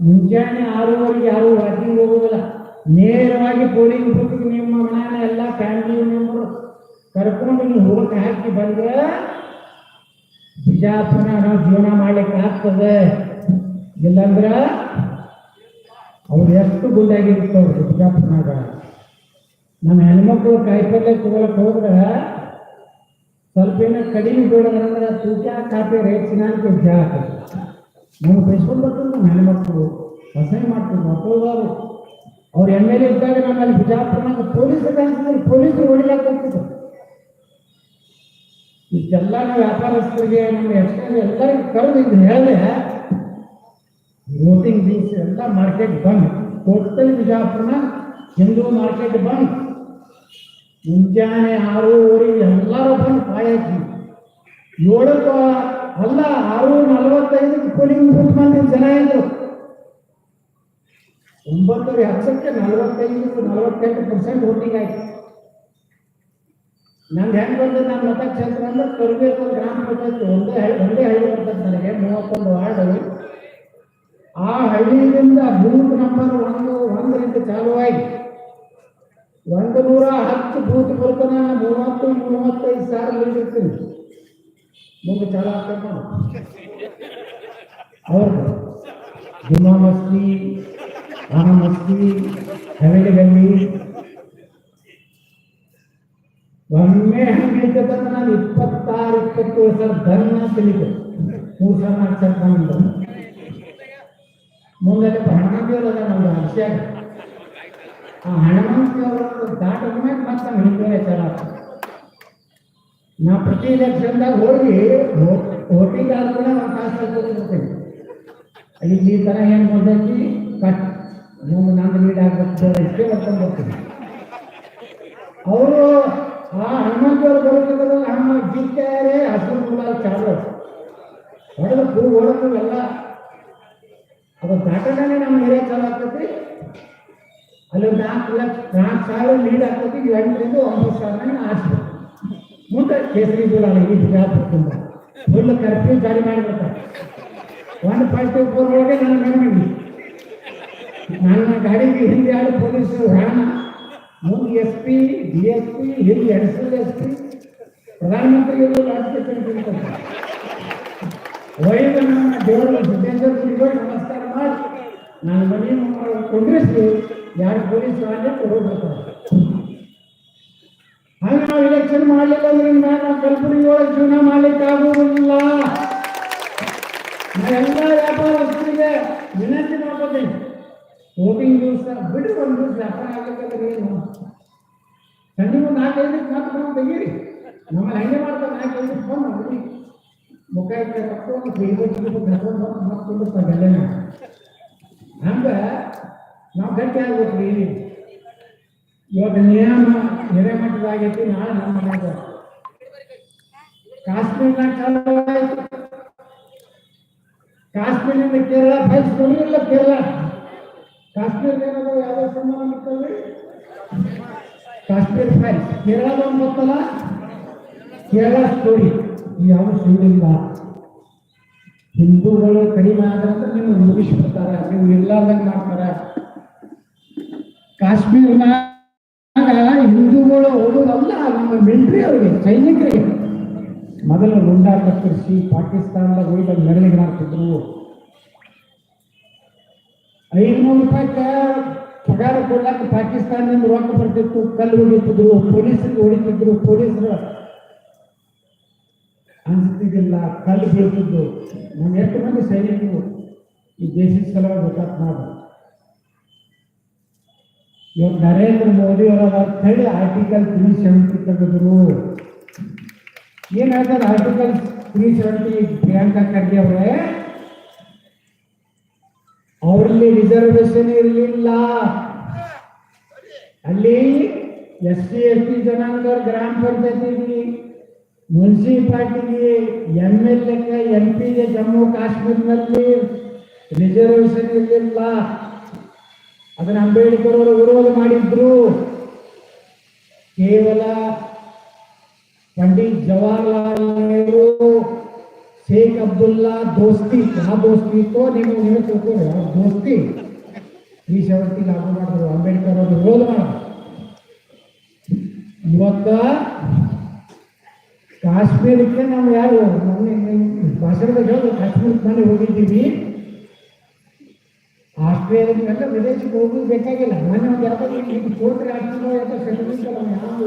ಮುಂಜಾನೆ ಆರೂವರೆಗೆ ಯಾರು ವಾಕಿಂಗ್ ಹೋಗೋದಿಲ್ಲ, ನೇರವಾಗಿ ಪೋಲಿಂಗ್ ಬೂತ್ಗೆ ನಿಮ್ಮ ಮನೆಯ ಎಲ್ಲ ಫ್ಯಾಮಿಲಿ ಮೆಂಬರು ಕರ್ಕೊಂಡು ನೀವು ಹೋಗಕ್ಕೆ ಹಾಕಿ ಬಂದ್ರೆ ಬಿಜಾಪುರ ನಾವು ಜೀವನ ಮಾಡ್ಲಿಕ್ಕೆ ಆಗ್ತದೆ. ಇಲ್ಲಂದ್ರ ಅವ್ರು ಎಷ್ಟು ಗುಂಡಾಗಿರ್ತವ್ರು ಬಿಜಾಪುರನಾಗ. ನಮ್ಮ ಹೆಣ್ಮಕ್ಳು ಕಾಯಿಪಲ್ಲೆ ತಗೊಳಕ್ ಹೋದ್ರೆ ಸ್ವಲ್ಪ ಏನೋ ಕಡಿಮೆ ಬೇಡದಂದ್ರೆ ತೂಕ ಕಾಪಿ ರೇಟ್ ಸಿನಾಂಕ ಜಾಗ ನಮ್ಮ ಬೆಳೆಸ್ಕೊಂಡು ಬರ್ತದೆ ನಮ್ಮ ಹೆಣ್ಮಕ್ಳು ಅಸಹ್ಯ ಮಾಡ್ತಾರೆ ಮಕ್ಕಳು ಅವ್ರು ಎಂ ಎಲ್ ಎ ಇದ್ದಾಗ ನಮ್ಮಲ್ಲಿ ಬಿಜಾಪುರನಾಗ ಪೊಲೀಸ್ ಪೊಲೀಸರು ಹೊಡಿಲಾಗ್ತಿದ್ರು ನಾವು ವ್ಯಾಪಾರಸ್ಥರಿಗೆ ನಮ್ಮ ಎಕ್ಸ್ಚೇಂಜ್ ಎಲ್ಲರಿಗೂ ಕರೆದು ಇದು ಹೇಳಿದೆ ವೋಟಿಂಗ್ ದಿವಸ ಎಲ್ಲ ಮಾರ್ಕೆಟ್ ಬಂದ್. ಟೋಟಲ್ ಬಿಜಾಪುರನ ಹಿಂದೂ ಮಾರ್ಕೆಟ್ ಬಂದ್. ಮುಂಜಾನೆ ಆರೂವರೆಗೆ ಎಲ್ಲರೂ ಬಂದು ಕಾಯಕಿ ಏಳಕ್ಕ ಅಲ್ಲ ಆರು ನಲವತ್ತೈದಕ್ಕೆ ಪೋಲಿಂಗ್ ಬೂತ್ ಮಂದಿ ಜನ ಇದ್ರು. ಒಂಬತ್ತುವರೆ ಹತ್ತಕ್ಕೆ ನಲವತ್ತೈದು ನಲವತ್ತೆಂಟು ಪರ್ಸೆಂಟ್ ವೋಟಿಂಗ್ ಆಯ್ತು. ನಂದು ಹೆಂಗ್ ಬಂದು ನನ್ನ ಮತಕ್ಷೇತ್ರ ಅಂದ್ರೆ ಕರಿಬೇಕು ಗ್ರಾಮ ಪಂಚಾಯತ್ ಒಂದೇ ಒಂದೇ ಹಳ್ಳಿ ಬರ್ತದೆ ನನಗೆ ಮೂವತ್ತೊಂದು ವಾರ್ಡ್. ಆ ಹಳ್ಳಿಯಿಂದ ಬೂತ್ ನಂಬರ್ ಒಂದು ಒಂದರಿಂದ ಚಾಲುವಾಗಿ ಒಂದು ನೂರ ಹತ್ತು ಬೂತ್ ಬರ್ತಾನ ಮೂವತ್ತು, ಮೂವತ್ತೈದು ಸಾವಿರ ಲೀಟರ್ ಮುಂದೆ ಚಾಲು ಆಗ್ತದೆ ಅವ್ರದ್ದು ಜುಮಾ ಮಸ್ತಿ, ರಾಮ ಮಸ್ತಿ ಒಮ್ಮೆ ಹಂಗೆ ನಾನು ಇಪ್ಪತ್ತಾರು, ಇಪ್ಪತ್ತೇಳು ಸಾವಿರ ಧರ್ಮ ತಿಳಿತು ಮೂರು ಸಾವಿರ ನಾಲ್ಕು ಸಾವಿರ ಬಂದು ಮುಂದೆ ಹನುಮಂತಿಯವರು ಅದ ನಮ್ದು ಅಭಿಷೇಕ ಆ ಹನುಮಂತಿಯವರು ದಾಟ ಮೇಲೆ ಮತ್ತೆ ನಮ್ಮ ಹಿಂದೆ ಚಲ ನಾ ಪ್ರತಿ ಎಲೆಕ್ಷನ್ದಾಗ ಹೋಗಿ ವೋಟಿಂಗ್ ಕೂಡ ಒಂದು ತಾಸು ಕಳ್ಕೊತಿರ್ತೀನಿ ಈಗ ಈ ಥರ ಏನು ಬಂದೈತಿ ಕಟ್. ಮುಂದೆ ನಾನು ಲೀಡ್ ಆಗ್ಬೇಕು ಇಷ್ಟೇ ಬರ್ಕೊಂಡು ಬರ್ತೀನಿ ಅವರು ಜಿಕ್ಕಾರೆ ಹಸಿರು ಗುಲಾಲ್ ಚಾಲು ಹೊಡೆದು ಪೂ ಹೊಡೆದು ಎಲ್ಲ. ಅದು ದಾಟನೇ ನಮ್ಮ ಏರಿಯಾ ಚಾಲು ಆಗ್ತೈತಿ ಅಲ್ಲಿ ನಾಲ್ಕು ಲಕ್ಷ ನಾಲ್ಕು ಸಾವಿರ ಲೀಡ್ ಆಗ್ತೈತಿ. ಎಂಟರಿಂದ ಒಂಬತ್ತು ಸಾವಿರ ಆಸ್ತಿ ಮುಂದೆ ಕೇಸರಿ ಗುಲಾಲ್ ಈ ಬಿಜಾಪುರದಿಂದ ಫುಲ್ ಕರ್ಫ್ಯೂ ಜಾರಿ ಮಾಡಿಬಿಡ್ತಾರೆ. ಒನ್ ಫಾರ್ಟಿ ಫೋರ್ ಒಳಗೆ ನನ್ನ ಮನೆ ನನ್ನ ಗಾಡಿಗೆ ಹಿಂದೆ ಯಾರು ಪೊಲೀಸರು ಹಣ ಮುಂದೆ S P, D S P ಹಿಂದೆ ಎಲ್ ಎಸ್ ಪಿ. ಪ್ರಧಾನಮಂತ್ರಿಗಳು ಒಯ್ದು ನನ್ನ ದೇವರ ಸಿದ್ದೇಶ್ವರ ಗುಡಿಗೆ ನಮಸ್ಕಾರ ಮಾಡಿ, ನಾನು ಮನೆ ಕೊಂಡಿಸಿ ಯಾರು ಪೊಲೀಸ್ ಅಲ್ಲಿ ಹೋಗ್ಬಿಡ್ತಾರೆ ಹಂಗೆ ನಾವು ಇಲೆಕ್ಷನ್ ಮಾಡಲಿಲ್ಲ ಅಂದ್ರೆ ನಾನು ಕಲ್ಪುರಿ ಒಳಗೆ ಜೀವನ ಮಾಡ್ಲಿಕ್ಕೆ ಆಗುವುದಿಲ್ಲ ಎಲ್ಲ ವ್ಯಾಪಾರಸ್ಥರಿಗೆ ವಿನಂತಿ ಮಾಡ್ಕೋತೀನಿ ಹೋಗಿನ ದಿವಸ ಬಿಡು, ಒಂದು ದಿವಸ ವ್ಯಾಪಾರ ಆಗ್ಬೇಕಂದ್ರೆ ಏನು? ಸಣ್ಣ ನಾಲ್ಕೈದು ನಾವು ತೆಗೀರಿ. ನಮ್ಮಲ್ಲಿ ಹಂಗೆ ಮಾಡ್ತಾರೆ ನಾಲ್ಕೈದಕ್ಕೆ ಫೋನ್ ಮಾಡಿ ಮುಖ ಇಟ್ಟರೆ ಕಟ್ಕೊಂಡು ಕೈಗೊಂಡು ಕಟ್ಕೊಂಡು ಮತ್ತೆ ಬೆಲೆನ. ಹಂಗೆ ನಾವು ಗಟ್ಟಿ ಆಗ್ಬೇಕ್ರಿ ಇವಾಗ ನಿಯಮ ಹಿರೇಮಠದಾಗೈತಿ ನಾಳೆ ನಮ್ಮ ಮನೆಯಾಗ ಕಾಶ್ಮೀರ್ನಾಗ ಚಾಲು ಆಯ್ತು ಕಾಶ್ಮೀರದಿಂದ ಕೇರಳ ಫೈಲ್ಸ್ ಇಲ್ಲ ಕೇರಳ. ಕಾಶ್ಮೀರ ಏನಾದ್ರು ಯಾವ್ದೋ ಸಂಬಂಧ ಇರ್ತಲ್ರಿ ಕಾಶ್ಮೀರ್ ಫೈಲ್ಸ್. ಕೇರಳದ ಒಂದು ಗೊತ್ತಲ್ಲ ಕೇರಳ ಸ್ಟೋರಿ ಯಾವ ಸಿಗಲಿಲ್ಲ ಹಿಂದೂಗಳು ಕಡಿಮೆ ಆದ್ರೆ ನೀವು ಮುಗಿಸ್ಬಿಡ್ತಾರೆ ನೀವು ಇಲ್ಲಾರ್ದಂಗೆ ಮಾಡ್ತಾರೆ? ಕಾಶ್ಮೀರ್ನಾಗ ಹಿಂದೂಗಳು ಹೋಗೋದಲ್ಲ ನಮ್ಮ ಮಿಲಿಟರಿ ಅವರಿಗೆ, ಸೈನಿಕರಿಗೆ. ಮೊದಲು ಗುಂಡಾ ಕತ್ತರಿಸಿ ಪಾಕಿಸ್ತಾನದಾಗ ಹೋಗಿ ಅಲ್ಲಿ ಹಾಕ್ತಿದ್ರು ಐದುನೂರು ರೂಪಾಯಿ ಪಗಾರ ಕೊಡ್ಲಾಕ ಪಾಕಿಸ್ತಾನದಿಂದ ರೊಕ್ಕ ಬರ್ತಿತ್ತು, ಕಲ್ಲು ಹೊಡಿತಿದ್ರು, ಪೊಲೀಸರಿಗೆ ಹೊಡಿತಿದ್ರು, ಪೊಲೀಸರು ಅನ್ಸ್ತಿದ್ದಿಲ್ಲ ಕಲ್ಲು ಬೀಳ್ತಿದ್ದು. ನಮ್ಮ ಎಷ್ಟು ಮಂದಿ ಸೈನಿಕರು ಈ ದೇಶದ ಸಲುವಾಗಿ ನಾವು ಇವತ್ತು ನರೇಂದ್ರ ಮೋದಿ ಅವರ ಹೇಳಿ ಆರ್ಟಿಕಲ್ ತ್ರೀ ಸೆವೆಂಟಿ ತೆಗೆದ್ರು. ಏನ್ ಹೇಳ್ತಾರೆ article three seventy Priyanka Kharge ಅವರೇ? ಅವರಲ್ಲಿ ರಿಸರ್ವೇಶನ್ ಇರಲಿಲ್ಲ. ಅಲ್ಲಿ ಎಸ್ ಸಿ ಎಸ್ ಟಿ ಜನಾಂಗ ಗ್ರಾಮ ಪಂಚಾಯತಿಗೆ ಮುನ್ಸಿಪಾಲ್ಟಿಗೆ ಎಂ ಎಲ್ ಎ ಎಂ ಪಿಗೆ ಜಮ್ಮು ಕಾಶ್ಮೀರ್ನಲ್ಲಿ ರಿಸರ್ವೇಶನ್ ಇರಲಿಲ್ಲ. ಅದನ್ನ ಅಂಬೇಡ್ಕರ್ ಅವರು ವಿರೋಧ ಮಾಡಿದ್ರು. ಕೇವಲ ಪಂಡಿತ್ ಜವಾಹರ್ಲಾಲ್ ನೆಹರು, ಶೇಖ್ ಅಬ್ದುಲ್ಲಾ ದೋಸ್ತಿ ಯಾವ ದೋಸ್ತಿ ಇತ್ತೋ ನೀವು ನೀವು ತಿಳ್ಕೊಂಡು ದೋಸ್ತಿ ಈ ಶವರ್ತಿ ಲಾಭ ಮಾಡಿದ್ರು. ಅಂಬೇಡ್ಕರ್ ಅವರು ವಿರೋಧ ಮಾಡಿದ್ರು. ಇವತ್ತ ಕಾಶ್ಮೀರಕ್ಕೆ ನಾವು ಯಾರು? ಮೊನ್ನೆ ಭಾಷಣದಾಗ ಹೇಳೋದು ಕಾಶ್ಮೀರಕ್ಕೆ ಮೊನ್ನೆ ಹೋಗಿದ್ದೀವಿ. ಆಸ್ಟ್ರೇಲಿಯಾದ ವಿದೇಶಕ್ಕೆ ಹೋಗೋದು ಬೇಕಾಗಿಲ್ಲ. ಮೊನ್ನೆ ಒಂದು ಯಾವ್ದು ಈಗ ಚೋಟ್ರಿ ಆಸ್ಟ್ರೇಲಿಯಾ ಯಾವ್ದೋ ಸೆಟಲ್ಮೆಂಟ್ ಅಲ್ಲ ಯಾವ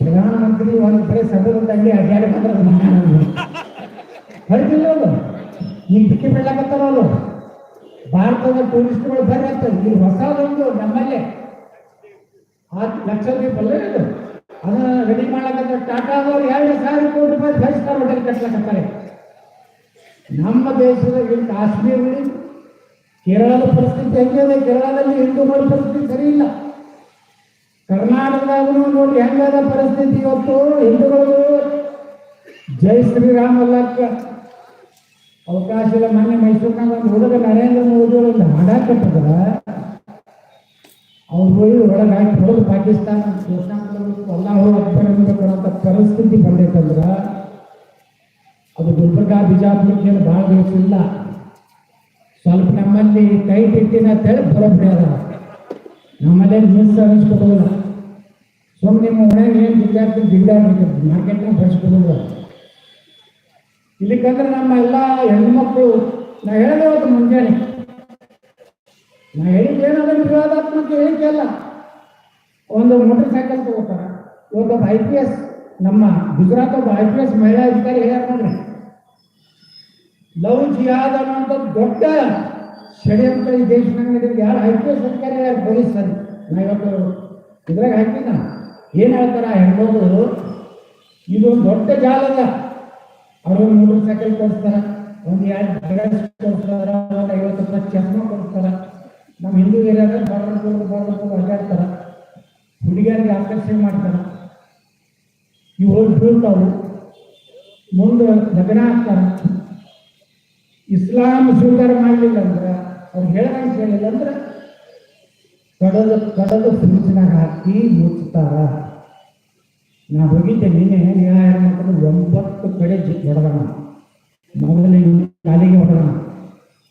ಪ್ರಧಾನಮಂತ್ರಿ ಒಂದು ಕಡೆ ಸದನದಲ್ಲಿ ಅಡ್ಡಾಡಿ ಮಾತ್ರ ಹೇಳ್ತಿಲ್ಲ ಅವರು. ಈಗ ಟಿಕೆಟ್ ಬೆಳ್ಳಕತ್ತಾರ ಅವರು. ಭಾರತದ ಟೂರಿಸ್ಟ್ಗಳು ಬರುತ್ತೆ ಇಲ್ಲಿ ಹೊಸದೊಂದು ನಮ್ಮಲ್ಲೇ ಲಕ್ಷದ್ವೀಪ ಅಲ್ಲೇ ಇದು? ಅದನ್ನ ರೆಡಿ ಮಾಡಕತ್ತ ಟಾಟಾದವ್ರು ಎರಡು ಸಾವಿರ ಕೋಟಿ ರೂಪಾಯಿ ಫೈವ್ ಹೋಟೆಲ್ ನಮ್ಮ ದೇಶದ ಈ ಕಾಶ್ಮೀರದಲ್ಲಿ ಕೇರಳದ ಪರಿಸ್ಥಿತಿ ಹೆಂಗಿದೆ ಕೇರಳದಲ್ಲಿ ಹಿಂದೂಗಳ ಪರಿಸ್ಥಿತಿ ಸರಿ ಇಲ್ಲ. ಕರ್ನಾಟಕದಾಗೂ ನೋಡಿ ಹೆಂಗದ ಪರಿಸ್ಥಿತಿ ಇವತ್ತು? ಹಿಂದೂಗಳು ಜೈ ಶ್ರೀರಾಮ್ ಅಲ್ಲಕ್ಕ ಅವಕಾಶ ಇಲ್ಲ ಮೊನ್ನೆ ಮೈಸೂರಿನಾಗ ಒಂದು ಹುಡುಗ ನರೇಂದ್ರ ಮೋದಿ ಒಂದು ಹಾಡ ಕಟ್ಟಿದ್ರ ಅವ್ರು ಹೋಗಿ ಒಳಗೆ ಹಾಕಿ ಪಾಕಿಸ್ತಾನ ಎಲ್ಲ ಅಂತ ಪರಿಸ್ಥಿತಿ ಬಂದೈತಂದ್ರ ಅದು ಗುಲ್ಬರ್ಗ, ಬಿಜಾಪುರಕ್ಕೆ ಭಾಳ ದಿವಸ ಇಲ್ಲ. ಸ್ವಲ್ಪ ನಮ್ಮಲ್ಲಿ ಕೈ ಬಿಟ್ಟಿನ ಅಂತೇಳಿ ಬರೋಬ್ಬರಿ ಅದ. ನಮ್ಮಲ್ಲಿ ಮಿಸ್ ಅನಿಸ್ಕೊಡೋದಿಲ್ಲ ಸುಮ್ಮನೆ ನಿಮ್ಮ ಮನೆಗೆ ಏನು ವಿದ್ಯಾರ್ಥಿ ಜಿಲ್ಲೆ ಮಾರ್ಕೆಟ್ನಾಗ ಬಳಸ್ಕೊಡೋದಿಲ್ಲ ಇಲ್ಲಿಕಂದ್ರೆ ನಮ್ಮ ಎಲ್ಲ ಹೆಣ್ಮಕ್ಳು, ನಾ ಹೇಳಿದೆ ಅವತ್ತು ಮುಂಜಾನೆ. ನಾ ಹೇಳಿದ್ದು ಏನದ ವಿವಾದಾತ್ಮಕ ಹೇಳಿಕೆ ಅಲ್ಲ. ಒಂದು ಮೋಟರ್ ಸೈಕಲ್ ತಗೋತಾರ. ಇವತ್ತೊಬ್ಬ ಐ ಪಿ ಎಸ್ ನಮ್ಮ ಗುಜರಾತ್ ಒಬ್ಬ ಐ ಪಿ ಎಸ್ ಮಹಿಳಾ ಅಧಿಕಾರಿ ಹೇಳ್ಯಾರ ಲವ್ ಜಿಯಾದ ಅನ್ನುವಂಥ ದೊಡ್ಡ ಷಡ್ಯಂತ್ರ ಈ ದೇಶನಾಗ ಯಾರು ಐ ಪಿ ಎಸ್ ಅಧಿಕಾರಿ ಯಾರು ಪೊಲೀಸ್ ನಾ ಇವತ್ತು ಇದ್ರಾಗ ಹಾಕಿನ ಏನು ಹೇಳ್ತಾರ ಹೆಣ್ಮಗಳು ಇದೊಂದು ದೊಡ್ಡ ಜಾಲದ ಅವ್ರೊಂದು ಮೂರು ಸೈಕಲ್ ಕೊಡಿಸ್ತಾರ ಒಂದು ಎರಡು ಡ್ರೆಸ್ ಕೊಡಿಸ್ತಾರ ಒಂದು ಐವತ್ತು ರೂಪಾಯಿ ಚಸ್ಮಾ ಕೊಡಿಸ್ತಾರ ನಮ್ಮ ಹಿಂದೂ ಏರಿಯಾದ್ರೆ ಬಾರ್ಡರ್ ಬಾರ್ಡರ್ ಅಡ್ಡಾಡ್ತಾರ ಹುಡುಗಿಯರಿಗೆ ಆಕರ್ಷಣೆ ಮಾಡ್ತಾರ. ಇವು ಹೋಗಿ ಮುಂದೆ ಲಗ್ನ ಆಗ್ತಾರ ಇಸ್ಲಾಂ ಸ್ವೀಕಾರ ಮಾಡಲಿಲ್ಲ ಅಂದ್ರೆ, ಅವ್ರು ಹೇಳ್ದಂಗೆ ಕೇಳಿಲ್ಲ ಅಂದ್ರೆ ಕಡದ ಕಡದ ಫ್ರಿಜ್ನಾಗ ಹಾಕಿ ಮುಚ್ತಾರ ನಾ ಹೋಗಿದ್ದೆ ನಿನ್ನೆ ನ್ಯಾಯ ಮಾಡ್ಕೊಂಡು ಒಂಬತ್ತು ಕಡೆ ಹೊಡೆದಣ ಮೊದಲಿನ ಕಾಲಿಗೆ ಹೊಡೆದಣ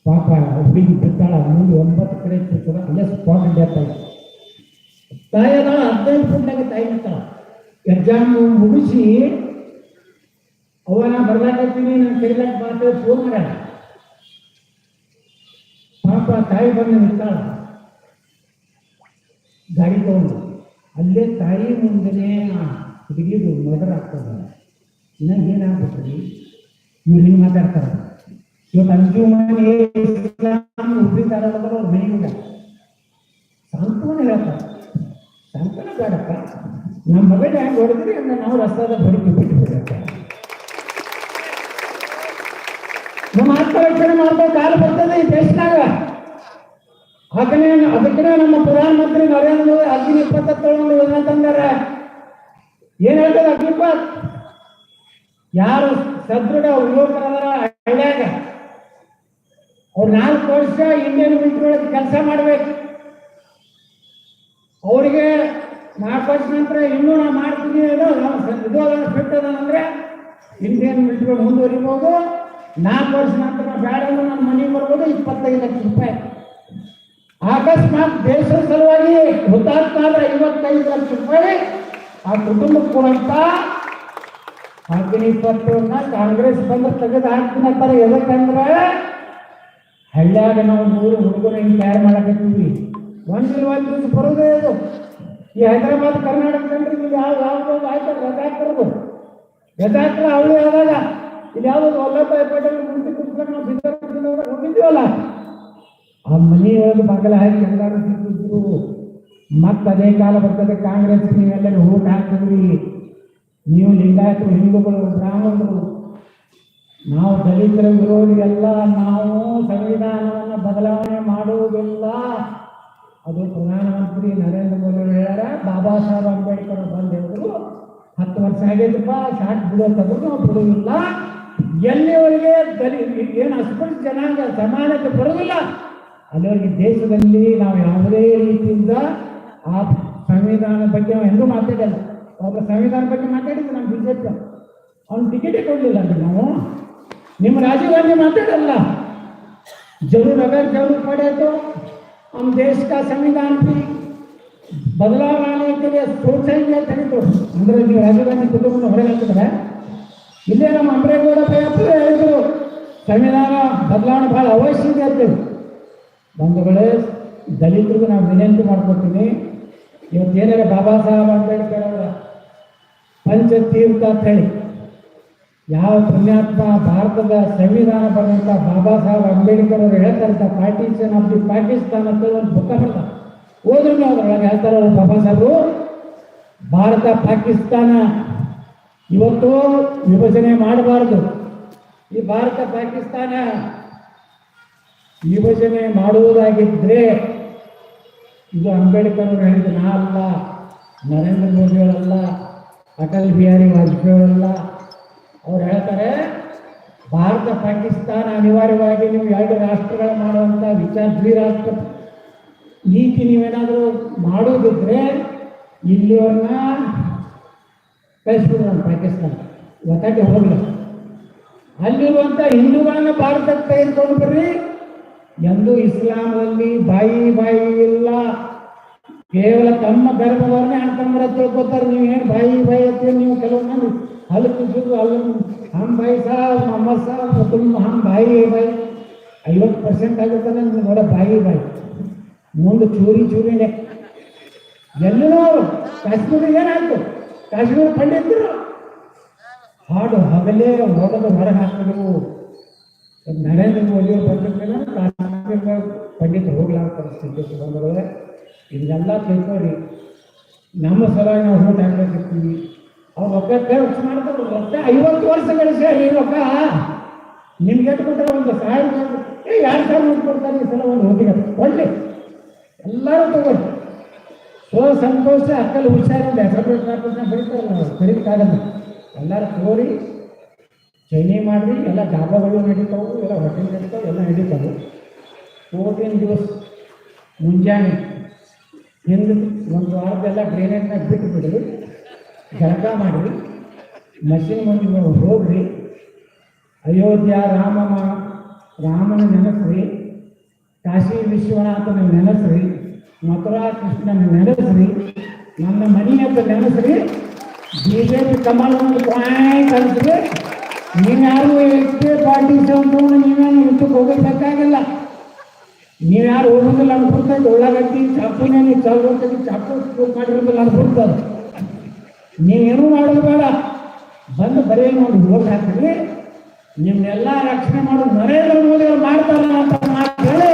ಪಾಪ ಹುಡುಗಿ ಬಿದ್ದಾಳ, ಮುಂದೆ ಒಂಬತ್ತು ಕಡೆ ಬಿಡ್ತಾರ ಅಲ್ಲೇ ಸ್ಪಾಟ್ ಡೆತ್ ಆಯ್ತು ತಾಯಿ ಅದಾಳ, ಹದಿನೈದು ಫುಟ್ನಾಗ ತಾಯಿ ನಿಂತಾಳ ಎಕ್ಸಾಮ್ ಮುಗಿಸಿ ಅವ ನಾ ಬರ್ಲಾಕತ್ತೀನಿ ನಾನು ಕರಿಲಾಕ ಮಾತು ಫೋನ್ ಮಾಡ್ಯಾಳ. ಪಾಪ ತಾಯಿ ಬಂದು ನಿಂತಾಳ. ಗಾಡಿ ತಗೊಂಡು. ಅಲ್ಲೇ ತಾಯಿ ಮುಂದೆನೇ ಹುಡುಗಿದು ಮರ್ಡರ್ ಆಗ್ತದ. ನಂಗೆ ಏನಾಗ್ಬಿಟ್ರಿ? ಇವ್ರು ಹಿಂಗೆ ಮಾತಾಡ್ತಾರ. ಇವತ್ತು ಅಂಜುಮನ್ ಉಬ್ಬಿದಾರಲ್ಲ ಅವ್ರ ಮನೆಯಿಂದ. ಸಾಂತ್ವನ ಹೇಳ್ತಾರೆ. ಸಾಂತ್ವನ ಬೇಡಪ್ಪ. ನಮ್ಮ ಮೊಬೈಲ್ ಹೆಂಗೆ ಹೊಡೆದ್ರಿ ಅಂದ್ರೆ ನಾವು ರಸ್ತಾದ ಬದುಕಿ ಬಿಟ್ಟು ಬಿಡಕ್ಕ ನಮ್ಮ ಆತ್ಮರಕ್ಷಣೆ ಮಾಡ್ಬೇಕು, ಕಾಲ ಬರ್ತದೆ, ಈ ದೇಶದಾಗ. ಅದನ್ನೇ ಅದಕ್ಕೆ ನಮ್ಮ ಪ್ರಧಾನಮಂತ್ರಿ ನರೇಂದ್ರ ಮೋದಿ ಅಗ್ನಿ ಇಪ್ಪತ್ತೇಳು ಯೋಜನೆ ತಂದಾರ. ಏನ್ ಹೇಳ್ತಾರೆ ಅಗ್ನಿಪತ್ ಯಾರು ಸದೃಢ ಯುವಕರ ಹಳ್ಳಿಯಾಗ? ಅವ್ರು ನಾಲ್ಕು ವರ್ಷ ಇಂಡಿಯನ್ ಮಿಲಿಟರಿ ಕೆಲಸ ಮಾಡ್ಬೇಕು. ಅವರಿಗೆ ನಾಲ್ಕು ವರ್ಷ ನಂತರ ಇನ್ನೂ ನಾ ಮಾಡ್ತೀನಿ ಅದು ನಾವು ಇದು ಅದನ್ನು ಅಂದ್ರೆ ಇಂಡಿಯನ್ ಮಿಲಿಟರಿ ಮುಂದುವರಿಬೋದು. ನಾಲ್ಕು ವರ್ಷ ನಂತರ ಬೇಡ ನಮ್ಮ ಮನೆಗೆ ಬರ್ಬೋದು, ಇಪ್ಪತ್ತೈದು ಲಕ್ಷ ರೂಪಾಯಿ. ಅಕಸ್ಮಾತ್ ದೇಶದ ಸಲುವಾಗಿ ಹುತಾತ್ಮ ಐವತ್ತೈದು ಲಕ್ಷ ರೂಪಾಯಿ ಆ ಕುಟುಂಬಕ್ಕೆ ಕೊಡಂತ ಅಗ್ನಿಪತ್ರವನ್ನ ಕಾಂಗ್ರೆಸ್ ಬಂದ್ರೆ ತೆಗೆದು ಹಾಕ್ತೀನಿ ಅಂತಾರೆ. ಎದಕ್ಕಂದ್ರೆ ಹಳ್ಳಿಯಾಗ ನಾವು ಮೂರು ಹುಡುಗರು ಹಿಂಗೆ ತಯಾರು ಮಾಡಕತ್ತೀವಿ? ಒಂದಿನ ಒಂದು ದಿವಸ ಬರೋದೇ ಇದು ಈ ಹೈದರಾಬಾದ್, ಕರ್ನಾಟಕ ಇಲ್ಲಿ ಯಾವ ಯಾವ ಆಯ್ತಾರೆ ರಜಾಕರದು ರಜಾಕರ ಅವಳು ಯಾವಾಗ ಇಲ್ಲಿ ಯಾವ್ದು ವಲ್ಲಭಾಯ್ ಪಟೇಲ್ ಮುಂದೆ ಕುತ್ಕೊಂಡು ನಾವು ಹೋಗಿದ್ದೀವಲ್ಲ? ಆ ಮನೆಯೊಳಗೆ ಮಗಲ ಹಾಕಿ ಎಲ್ಲರೂ ಸಿಕ್ಕಿದ್ರು ಮತ್ತೆ ಅದೇ ಕಾಲ ಬರ್ತದೆ, ಕಾಂಗ್ರೆಸ್ ನೀವೆಲ್ಲರೂ ಓಟ್ ಹಾಕಿದ್ರಿ ನೀವು ಲಿಂಗಾಯತರು ಹಿಂದೂಗಳು, ಬ್ರಾಹ್ಮಣರು. ನಾವು ದಲಿತರ ವಿರೋಧಿಯಲ್ಲ ನಾವು ಸಂವಿಧಾನವನ್ನು ಬದಲಾವಣೆ ಮಾಡುವುದಿಲ್ಲ. ಅದು ಪ್ರಧಾನಮಂತ್ರಿ ನರೇಂದ್ರ ಮೋದಿ ಅವರು ಹೇಳ್ಯಾರ, ಬಾಬಾ ಸಾಹೇಬ್ ಅಂಬೇಡ್ಕರ್ ಬಂದಿದ್ರು ಹತ್ತು ವರ್ಷ ಆಗೈತಪ್ಪ ಸಾಕು ಬಿಡೋಂಥದ್ದು ನಾವು ಬಿಡುವುದಿಲ್ಲ. ಎಲ್ಲಿವರೆಗೆ ದಲಿ, ಏನು ಅಸ್ಪೃಶ್ಯ ಜನಾಂಗ ಸಮಾನತೆ ಬರುವುದಿಲ್ಲ. ಅಲ್ಲಿವರೆಗೆ ದೇಶದಲ್ಲಿ ನಾವು ಯಾವುದೇ ರೀತಿಯಿಂದ ಆ ಸಂವಿಧಾನ ಬಗ್ಗೆ ನಾವು ಎಂದೂ ಮಾತಾಡಲ್ಲ ಒಬ್ಬ ಸಂವಿಧಾನ ಬಗ್ಗೆ ಮಾತಾಡಿದ್ದು ನಮ್ಮ ಬಿಜೆಪಿ ಅವ್ನು ಟಿಕೆಟೇ ಕೊಡಲಿಲ್ಲ ಅಂತ ನಾವು ನಿಮ್ಮ राजीव गांधी ಮಾತಾಡಲ್ಲ जरूर अगर जरूर पड़े तो हम देश का संविधान भी बदलाव लाने के लिए सोचेंगे तभी तो ಅಂದ್ರೆ ನೀವು ರಾಜೀವ್ ಗಾಂಧಿ ಕುಟುಂಬನ ಹೊರಗೆ ಹಾಕಿದ್ರೆ ಇಲ್ಲೇ ನಮ್ಮ ಅಂಬ್ರೇಗೌಡ ಪಯ್ಯಪ್ಪರು ಹೇಳಿದ್ರು ಸಂವಿಧಾನ ಬದಲಾವಣೆ ಬಹಳ ಅವಶ್ಯ ಇದೆ ಅಂತೇಳಿ ಬಂಧುಗಳೇ ದಲಿತರಿಗೂ ನಾವು ವಿನಂತಿ ಮಾಡ್ಕೊತೀನಿ ಇವತ್ತೇನಾರ ಬಾಬಾ ಸಾಹೇಬ್ ಅಂಬೇಡ್ಕರ್ ಅವರ ಪಂಚತೀರ್ಥ ಅಂತ ಹೇಳಿ ಯಾವ ಪುಣ್ಯಾತ್ಮ ಭಾರತದ ಸಂವಿಧಾನ ಬರೆದಂತ ಬಾಬಾ ಸಾಹೇಬ್ ಅಂಬೇಡ್ಕರ್ ಅವರು ಹೇಳ್ತಾರಂತ ಪಾರ್ಟಿಷನ್ ಆಫ್ ದಿ ಪಾಕಿಸ್ತಾನ ಅಂತ ಒಂದು ಬುಕ್ಕ ಬರ್ತಾರೆ ನೀವು ಅದ್ರೊಳಗೆ ಹೇಳ್ತಾರೆ ಬಾಬಾ ಸಾಹೇಬರು ಭಾರತ ಪಾಕಿಸ್ತಾನ ಇವತ್ತು ವಿಭಜನೆ ಮಾಡಬಾರದು. ಈ ಭಾರತ ಪಾಕಿಸ್ತಾನ ವಿಭಜನೆ ಮಾಡುವುದಾಗಿದ್ರೆ ಇದು ಅಂಬೇಡ್ಕರ್ ಅವರು ಹೇಳಿದ, ನಾ ಅಲ್ಲ, ನರೇಂದ್ರ ಮೋದಿ ಅವರಲ್ಲ ಅಟಲ್ ಬಿಹಾರಿ ವಾಜಪೇಯಿ ಅವರಲ್ಲ ಅವ್ರು ಹೇಳ್ತಾರೆ, ಭಾರತ, ಪಾಕಿಸ್ತಾನ ಅನಿವಾರ್ಯವಾಗಿ ನೀವು ಎರಡು ರಾಷ್ಟ್ರಗಳ ಮಾಡುವಂಥ ವಿಚಾರ ದ್ವಿರಾಷ್ಟ್ರ ನೀತಿ ನೀವೇನಾದರೂ ಮಾಡೋದಿದ್ರೆ ಇಲ್ಲಿಯವ್ರನ್ನ ನಾನು ಪಾಕಿಸ್ತಾನ. ಒತ್ತಾಗೆ ಹೋಗಲ್ಲ ಅಲ್ಲಿರುವಂಥ ಹಿಂದೂಗಳನ್ನ ಭಾರತಕ್ಕೆ ತೆಗೆದುಕೊಂಡು ಬರ್ರಿ. ಎಂದು ಇಸ್ಲಾಮಲ್ಲಿ ಬಾಯಿ ಬಾಯಿ ಇಲ್ಲ. ಕೇವಲ ತಮ್ಮ ಧರ್ಮದವ್ರನ್ನೇ ಅಣ್ತಂಬರ ತಿಳ್ಕೊತಾರೆ ನೀವು ಏನು ಬಾಯಿ ಬಾಯಿ ಅಂತ ನೀವು ಕೆಲವೊಮ್ಮೆ ಅಲ್ಲಿ ಕುಸಿದು ಅಲ್ಲಿ ಹಮ್ ಬಾಯಿ ಸಾಹ್ ಮೊಹಮ್ಮದ್ ಸಾಹ್ ತುಂಬ ಹಮ್ ಬಾಯಿ ಬಾಯಿ. ಐವತ್ತು ಪರ್ಸೆಂಟ್ ಆಗುತ್ತಾನೆ ನಿಮ್ಗೆ ನೋಡ ಬಾಯಿ ಬಾಯಿ. ಮುಂದೆ ಚೂರಿ ಚೂರಿನೇ. ಎಲ್ಲರೂ ಕಾಶ್ಮೀರ ಏನಾಯ್ತು? ಕಾಶ್ಮೀರ ಪಂಡಿತರು. ಹಾಡು ಹಗಲೇ ಹೊಡೆದು ಹೊರಗೆ ಹಾಕಿದ್ರು ನರೇಂದ್ರ ಮೋದಿ ಅವರು ಬಂದಿದ್ಮೇಲೆ ಕಾಶ್ಮೀರ ಪಂಡಿತ ಹೋಗ್ಲಾರ ಪರಿಸ್ಥಿತಿ ಬಂದ್ರೆ ಇದನ್ನೆಲ್ಲ ತಿಳ್ಕೊಳ್ಳಿ ನಮ್ಮ ಸಲುವಾಗಿ ನಾವು ಹೋಗಿ ಹಾಕ್ಬೇಕಿರ್ತೀವಿ ಅವ್ರು ರೊಕ್ಕ ಖರ್ಚು ಮಾಡ್ತಾರೆ ರೊಕ್ಕ ಐವತ್ತು ವರ್ಷ ಗಳಿಸಿ ಈ ರೊಕ್ಕ. ನಿಮ್ಗೆ ಎಷ್ಟು ಒಂದು ಸಾವಿರ ಏ, ಎರಡು ಸಾವಿರ ನೋಟ್ ಕೊಡ್ತಾರೆ ಈ ಸಲ ಒಂದು ಹೋಗಿ. ಒಳ್ಳೆ. ಎಲ್ಲರೂ ತಗೊಳ್ಳಿ. ಸೊ ಸಂತೋಷ ಅಕ್ಕಲ್ಲಿ ಹುಷಾರಿಂದ ಹೆಸರು ಬರೀತಾರಲ್ಲ ಅವ್ರು. ಕರೀಲಿಕ್ಕಾಗಲ್ಲ. ಎಲ್ಲರೂ ತಗೋರಿ ಚೈನಿ ಮಾಡ್ರಿ ಎಲ್ಲ ಡಾಬಾಗಳು ನಡೀತಾವು, ಎಲ್ಲ ಹೋಟೆಲ್ ನಡೀತಾವೆ, ಎಲ್ಲ ನಡೀತಾವೆ. ಫೋರ್ಟೀನ್ ದಿವಸ ಮುಂಜಾನೆ ಹಿಂದೆ ಒಂದು ವಾರದೆಲ್ಲ ಡ್ರೈನೇಜ್ನಾಗ ಬಿಟ್ಟು ಬಿಡ್ರಿ ಜಳಕ ಮಾಡಿರಿ ಮಷಿನ್ ಮುಂದೆ ನೀವು ಹೋಗ್ರಿ ಅಯೋಧ್ಯ ರಾಮಮ್ಮ ರಾಮನ ನೆನೆಸ್ರಿ, ಕಾಶಿ ವಿಶ್ವನಾಥನ ನೆನಸ್ರಿ, ಮಥುರಾ ಕೃಷ್ಣನ ನೆನಸ್ರಿ, ನನ್ನ ಮನೆಯ ನೆನಸ್ರಿ ಬಿ ಜೆ ಪಿ ಕಮಲವನ್ನು ಪಾಯಿಂಟ್ ಅನ್ಸ್ರಿ ನೀವ್ಯಾರು ಎಷ್ಟೇ ಪಾರ್ಟಿ ಸಂಪೂರ್ಣ ನೀವೇನು ಯುದ್ಧಕ್ಕೆ ಹೋಗಬೇಕಾಗಿಲ್ಲ. ನೀವ್ಯಾರು ಹೋಗೋದಿಲ್ಲ ಅನ್ಕೊಡ್ತೈತೆ ಉಳ್ಳಾಗಡ್ಡಿ ಚಾಪುನೇ ನೀವು ಚಾಲು ತೆಗಿ ಚಾಪು ಉಪಯೋಗ ಮಾಡಿರೋದಿಲ್ಲ ಅನ್ಕೊಡ್ತದೆ ನೀವೇನು ಮಾಡೋದು ಬೇಡ. ಬಂದು ಬರೀ ನೋಡಿ ಹೋಗಿ ಹಾಕಿರಿ ನಿಮ್ಮನ್ನೆಲ್ಲ ರಕ್ಷಣೆ ಮಾಡೋದು ನರೇಂದ್ರ ಮೋದಿ ಅವ್ರು ಮಾಡ್ತಾರಲ್ಲ ಅಂತ ಮಾತು ಹೇಳಿ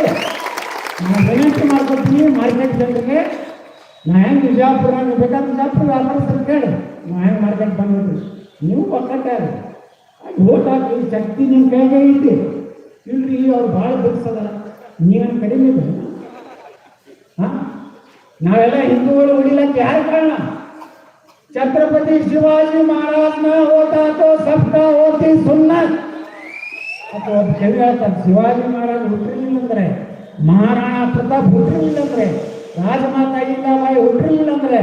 ನಾನು ವಿನಂತಿ ಮಾಡ್ಕೊತೀನಿ ಮಾರ್ಕೆಟ್ ಜನರಿಗೆ. ನಾ ಹೆಂಗೆ ವಿಜಯಪುರ ಬೇಕಾದ್ರೆ ವಿಜಯಪುರ ಸರ್ ಕೇಳಿ. ನಾ ಹೆಂಗೆ ಮಾರ್ಕೆಟ್ ಬಂದ್ಬಿಟ್ರಿ ನೀವು ಒಕ್ಕಟ್ಟಾರ ಓಟ್ ಶಕ್ತಿ ನಿಮ್ಮ ಕೈಗೆ ಇದೆ ಇಲ್ರಿ, ಅವ್ರು ಭಾಳ ದುಡ್ಸದ ನೀವೇನು ಕಡಿಮೆ ಹಾಂ? ನಾವೆಲ್ಲ ಹಿಂದೂಗಳು ಉಳಿಲಕ್ಕೆ ಯಾರು ಕಾರಣ? ಛತ್ರಪತಿ ಶಿವಾಜಿ ಮಹಾರಾಜ್ನ ಹೋತಾ ತೋ ಸಬ್ಕಾ ಹೋತಿ ಸುನ್ನ ಶಿವಾಜಿ ಮಹಾರಾಜ್ ಹುಟ್ಟಿರ್ಲಿಲ್ಲ ಅಂದ್ರೆ ಮಹಾರಾಣಾ ಪ್ರತಾಪ್ ಹುಟ್ಟಿರ್ಲಿಲ್ಲ ಅಂದ್ರೆ ರಾಜಮಾತಾ ಬಾಯಿ ಹುಟ್ಟಿರ್ಲಿಲ್ಲ ಅಂದ್ರೆ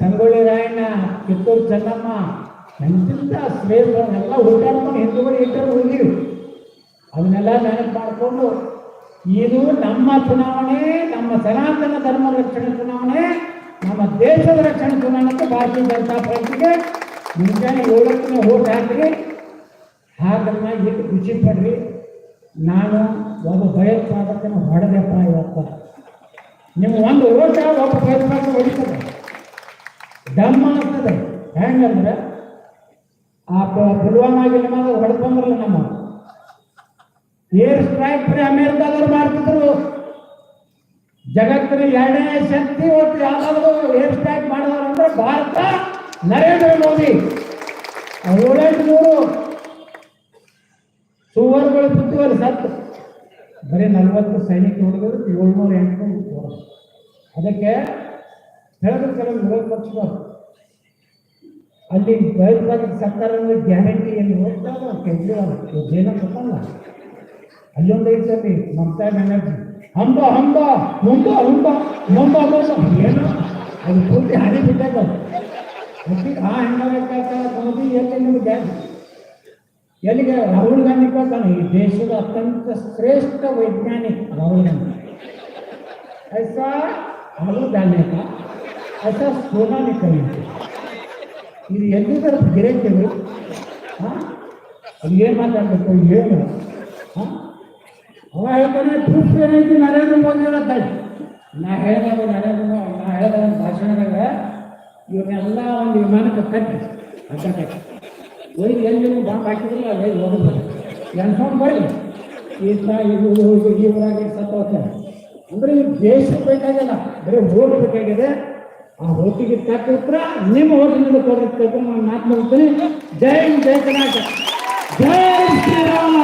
ಸಂಗೊಳ್ಳಿ ರಾಯಣ್ಣ ಕಿತ್ತೂರು ಚೆನ್ನಮ್ಮ ಎಂತಿಂತ ಎಲ್ಲ ಹುಟ್ಟಾಡ್ಕೊಂಡು ಹಿಂದೂಗಳು ಇಟ್ಟರು ಹೋಗಿವಿ ಅದನ್ನೆಲ್ಲ ನೆನಪು ಮಾಡಿಕೊಂಡು, ಇದು ನಮ್ಮ ಚುನಾವಣೆ, ನಮ್ಮ ಸನಾತನ ಧರ್ಮ ರಕ್ಷಣೆ ಚುನಾವಣೆ, ನಮ್ಮ ದೇಶದ ರಕ್ಷಣೆ ಚುನಾವಣೆಗೆ ಭಾರತೀಯ ಜನತಾ ಪಾರ್ಟಿಗೆ ಮುಂಜಾನೆ ಏಳಕ್ಕೂ ಓಟ್ ಹಾಕಿರಿ. ಹಾಗನ್ನ ಇಟ್ಟು ಖುಷಿ ಪಡ್ರಿ. ನಾನು ಒಬ್ಬ ಭಯೋತ್ಪಾದಕನ ಹೊಡೆದಪ್ಪ ಇವತ್ತ. ನಿಮ್ಮ ಒಂದು ಓಟ ಒಬ್ಬ ಭಯೋತ್ಪಾದಕ ಹೊಡಿತದೆ. ದಮ್ಮ ಆಗ್ತದೆ. ಹೆಂಗಂದ್ರೆ ಆ ಪುಲ್ವಾಮಾ ಗಿಲ್ವಾಮ ಹೊಡೆದು ಬಂದ್ರಲ್ಲ ನಮ್ಮ. ಏರ್ ಸ್ಟ್ರೈಕ್ ಬರೀ ಅಮೆರಿಕಾದವ್ರು ಮಾಡ್ತಿದ್ರು. ಜಗತ್ತಿನ ಎರಡನೇ ಶಕ್ತಿ ಒಟ್ಟು ಯಾವ್ದಾದ್ರು ಏರ್ ಸ್ಟ್ರೈಕ್ ಮಾಡಿದವರು ಅಂದ್ರೆ ಭಾರತ ನರೇಂದ್ರ ಮೋದಿ. ಏಳೆಂಟುನೂರು ಸುವರ್ಗಳು ಸುತ್ತುವರೆ ಸತ್ತು. ಬರೀ ನಲವತ್ತು ಸೈನಿಕ ಹುಡುಗರು ಏಳ್ನೂರ ಹೊಡೆದ್ರು. ಅದಕ್ಕೆ ಹೇಳಿದ್ರು ಕೆಲವು ವಿರೋಧ ಪಕ್ಷದವರು ಅಲ್ಲಿ ಭಯೋತ್ಪಾದಕ ಸರ್ಕಾರ ಗ್ಯಾರಂಟಿಯಲ್ಲಿ ಹೋಗ್ತಾವ ಕೇಜ್ರಿವಾಲ್ ಜೈಲ ಕೊಟ್ಟಲ್ಲ. ಅಲ್ಲೊಂದು ಐದು ಸರಿ ಮಮತಾ ಬ್ಯಾನರ್ಜಿ, ಹಂಬ ಹಂಬ ಹುಂಬ ಹುಂಬ ಹಂಬ ಏನು, ಅದು ಪೂರ್ತಿ ಹಾರಿ ಬಿಟ್ಟದ ಆ ಹೆಣ್ಣಾಗಕ್ಕಾಗ ಮೋದಿ ಎಲ್ಲಿ ನಿಮ್ಗೆ ಎಲ್ಲಿಗೆ? ರಾಹುಲ್ ಗಾಂಧಿ ಕೊಡ್ತಾನೆ, ಈ ದೇಶದ ಅತ್ಯಂತ ಶ್ರೇಷ್ಠ ವೈಜ್ಞಾನಿಕ ರಾಹುಲ್ ಗಾಂಧಿ. ಐಸಾ ಆಲೂ ದಾನ್ಯಕ ಐಸಾ ಸೋನಾ ನಿಕಲಿದೆ ಇದು ಎಲ್ಲಿದ್ದಾರೆ ಗಿರೇಟಿಗಳು ಹಾಂ? ಅದು ಏನು ಮಾತಾಡ್ಬೇಕು? ಏನು? ಹಾಂ? ಅವ ಹೇಳ್ತಾನೆ ಪ್ರೂಫ್ ಏನೈತಿ? ನರೇಂದ್ರ ಮೋದಿ ಹೇಳತ್ತ ನಾ ಹೇಳಿದಾಗ, ನರೇಂದ್ರ ಮೋದಿ ನಾ ಹೇಳಿದ ಒಂದು ಭಾಷಣದಾಗ ಇವನ್ನೆಲ್ಲ ಒಂದು ವಿಮಾನಕ್ಕೆ ಕಟ್ಟಿ. ಅಡ್ಡ ಒಯ್ದು ಎಲ್ಲಿ ಬಾಂಬ್ ಹಾಕಿದ್ರಲ್ಲ, ಅಲ್ಲಿ ಹೋಗ್ಬೋದು ಎನ್ಕೊಂಡು ಬರ್ರಿ ಈತ ಇದು ಇವರಾಗಿ ಸತ್ತೋಗ್ತಾರೆ ಅಂದ್ರೆ ದೇಶಕ್ಕೆ ಬೇಕಾಗಿಲ್ಲ. ಬರೀ ಓಡ್ ಬೇಕಾಗಿದೆ. ಆ ಹೋಟಿಗೆ ತಕ್ಕ ಉತ್ತರ ನಿಮ್ಮ ಓಟಿನಿಂದ ಕೊಡಬೇಕು ನಾನು ಮಾತನಾಡ್ತೇನೆ ಜೈ ಹಿಂದ್, ಜೈ ಕರ್ನಾಟಕ. ಜೈ ಶ್ರೀರಾಮ.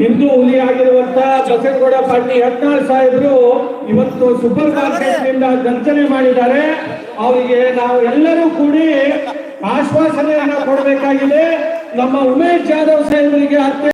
ಹಿಂದೂ ಹುಲಿ ಆಗಿರುವಂತ ಬಸನಗೌಡ ಪಾಟೀಲ್ ಯತ್ನಾಳ್ ಸಾಹೇಬರು ಇವತ್ತು ಸೂಪರ್ ಮಾರ್ಕೆಟ್ನಿಂದ ಮಾಡಿದ್ದಾರೆ. ಅವರಿಗೆ ನಾವು ಎಲ್ಲರೂ ಕೂಡಿ ಆಶ್ವಾಸನೆಯನ್ನ ಕೊಡಬೇಕಾಗಿದೆ. ನಮ್ಮ ಉಮೇಶ್ ಜಾಧವ್ ಸಾಹೇಬರಿಗೆ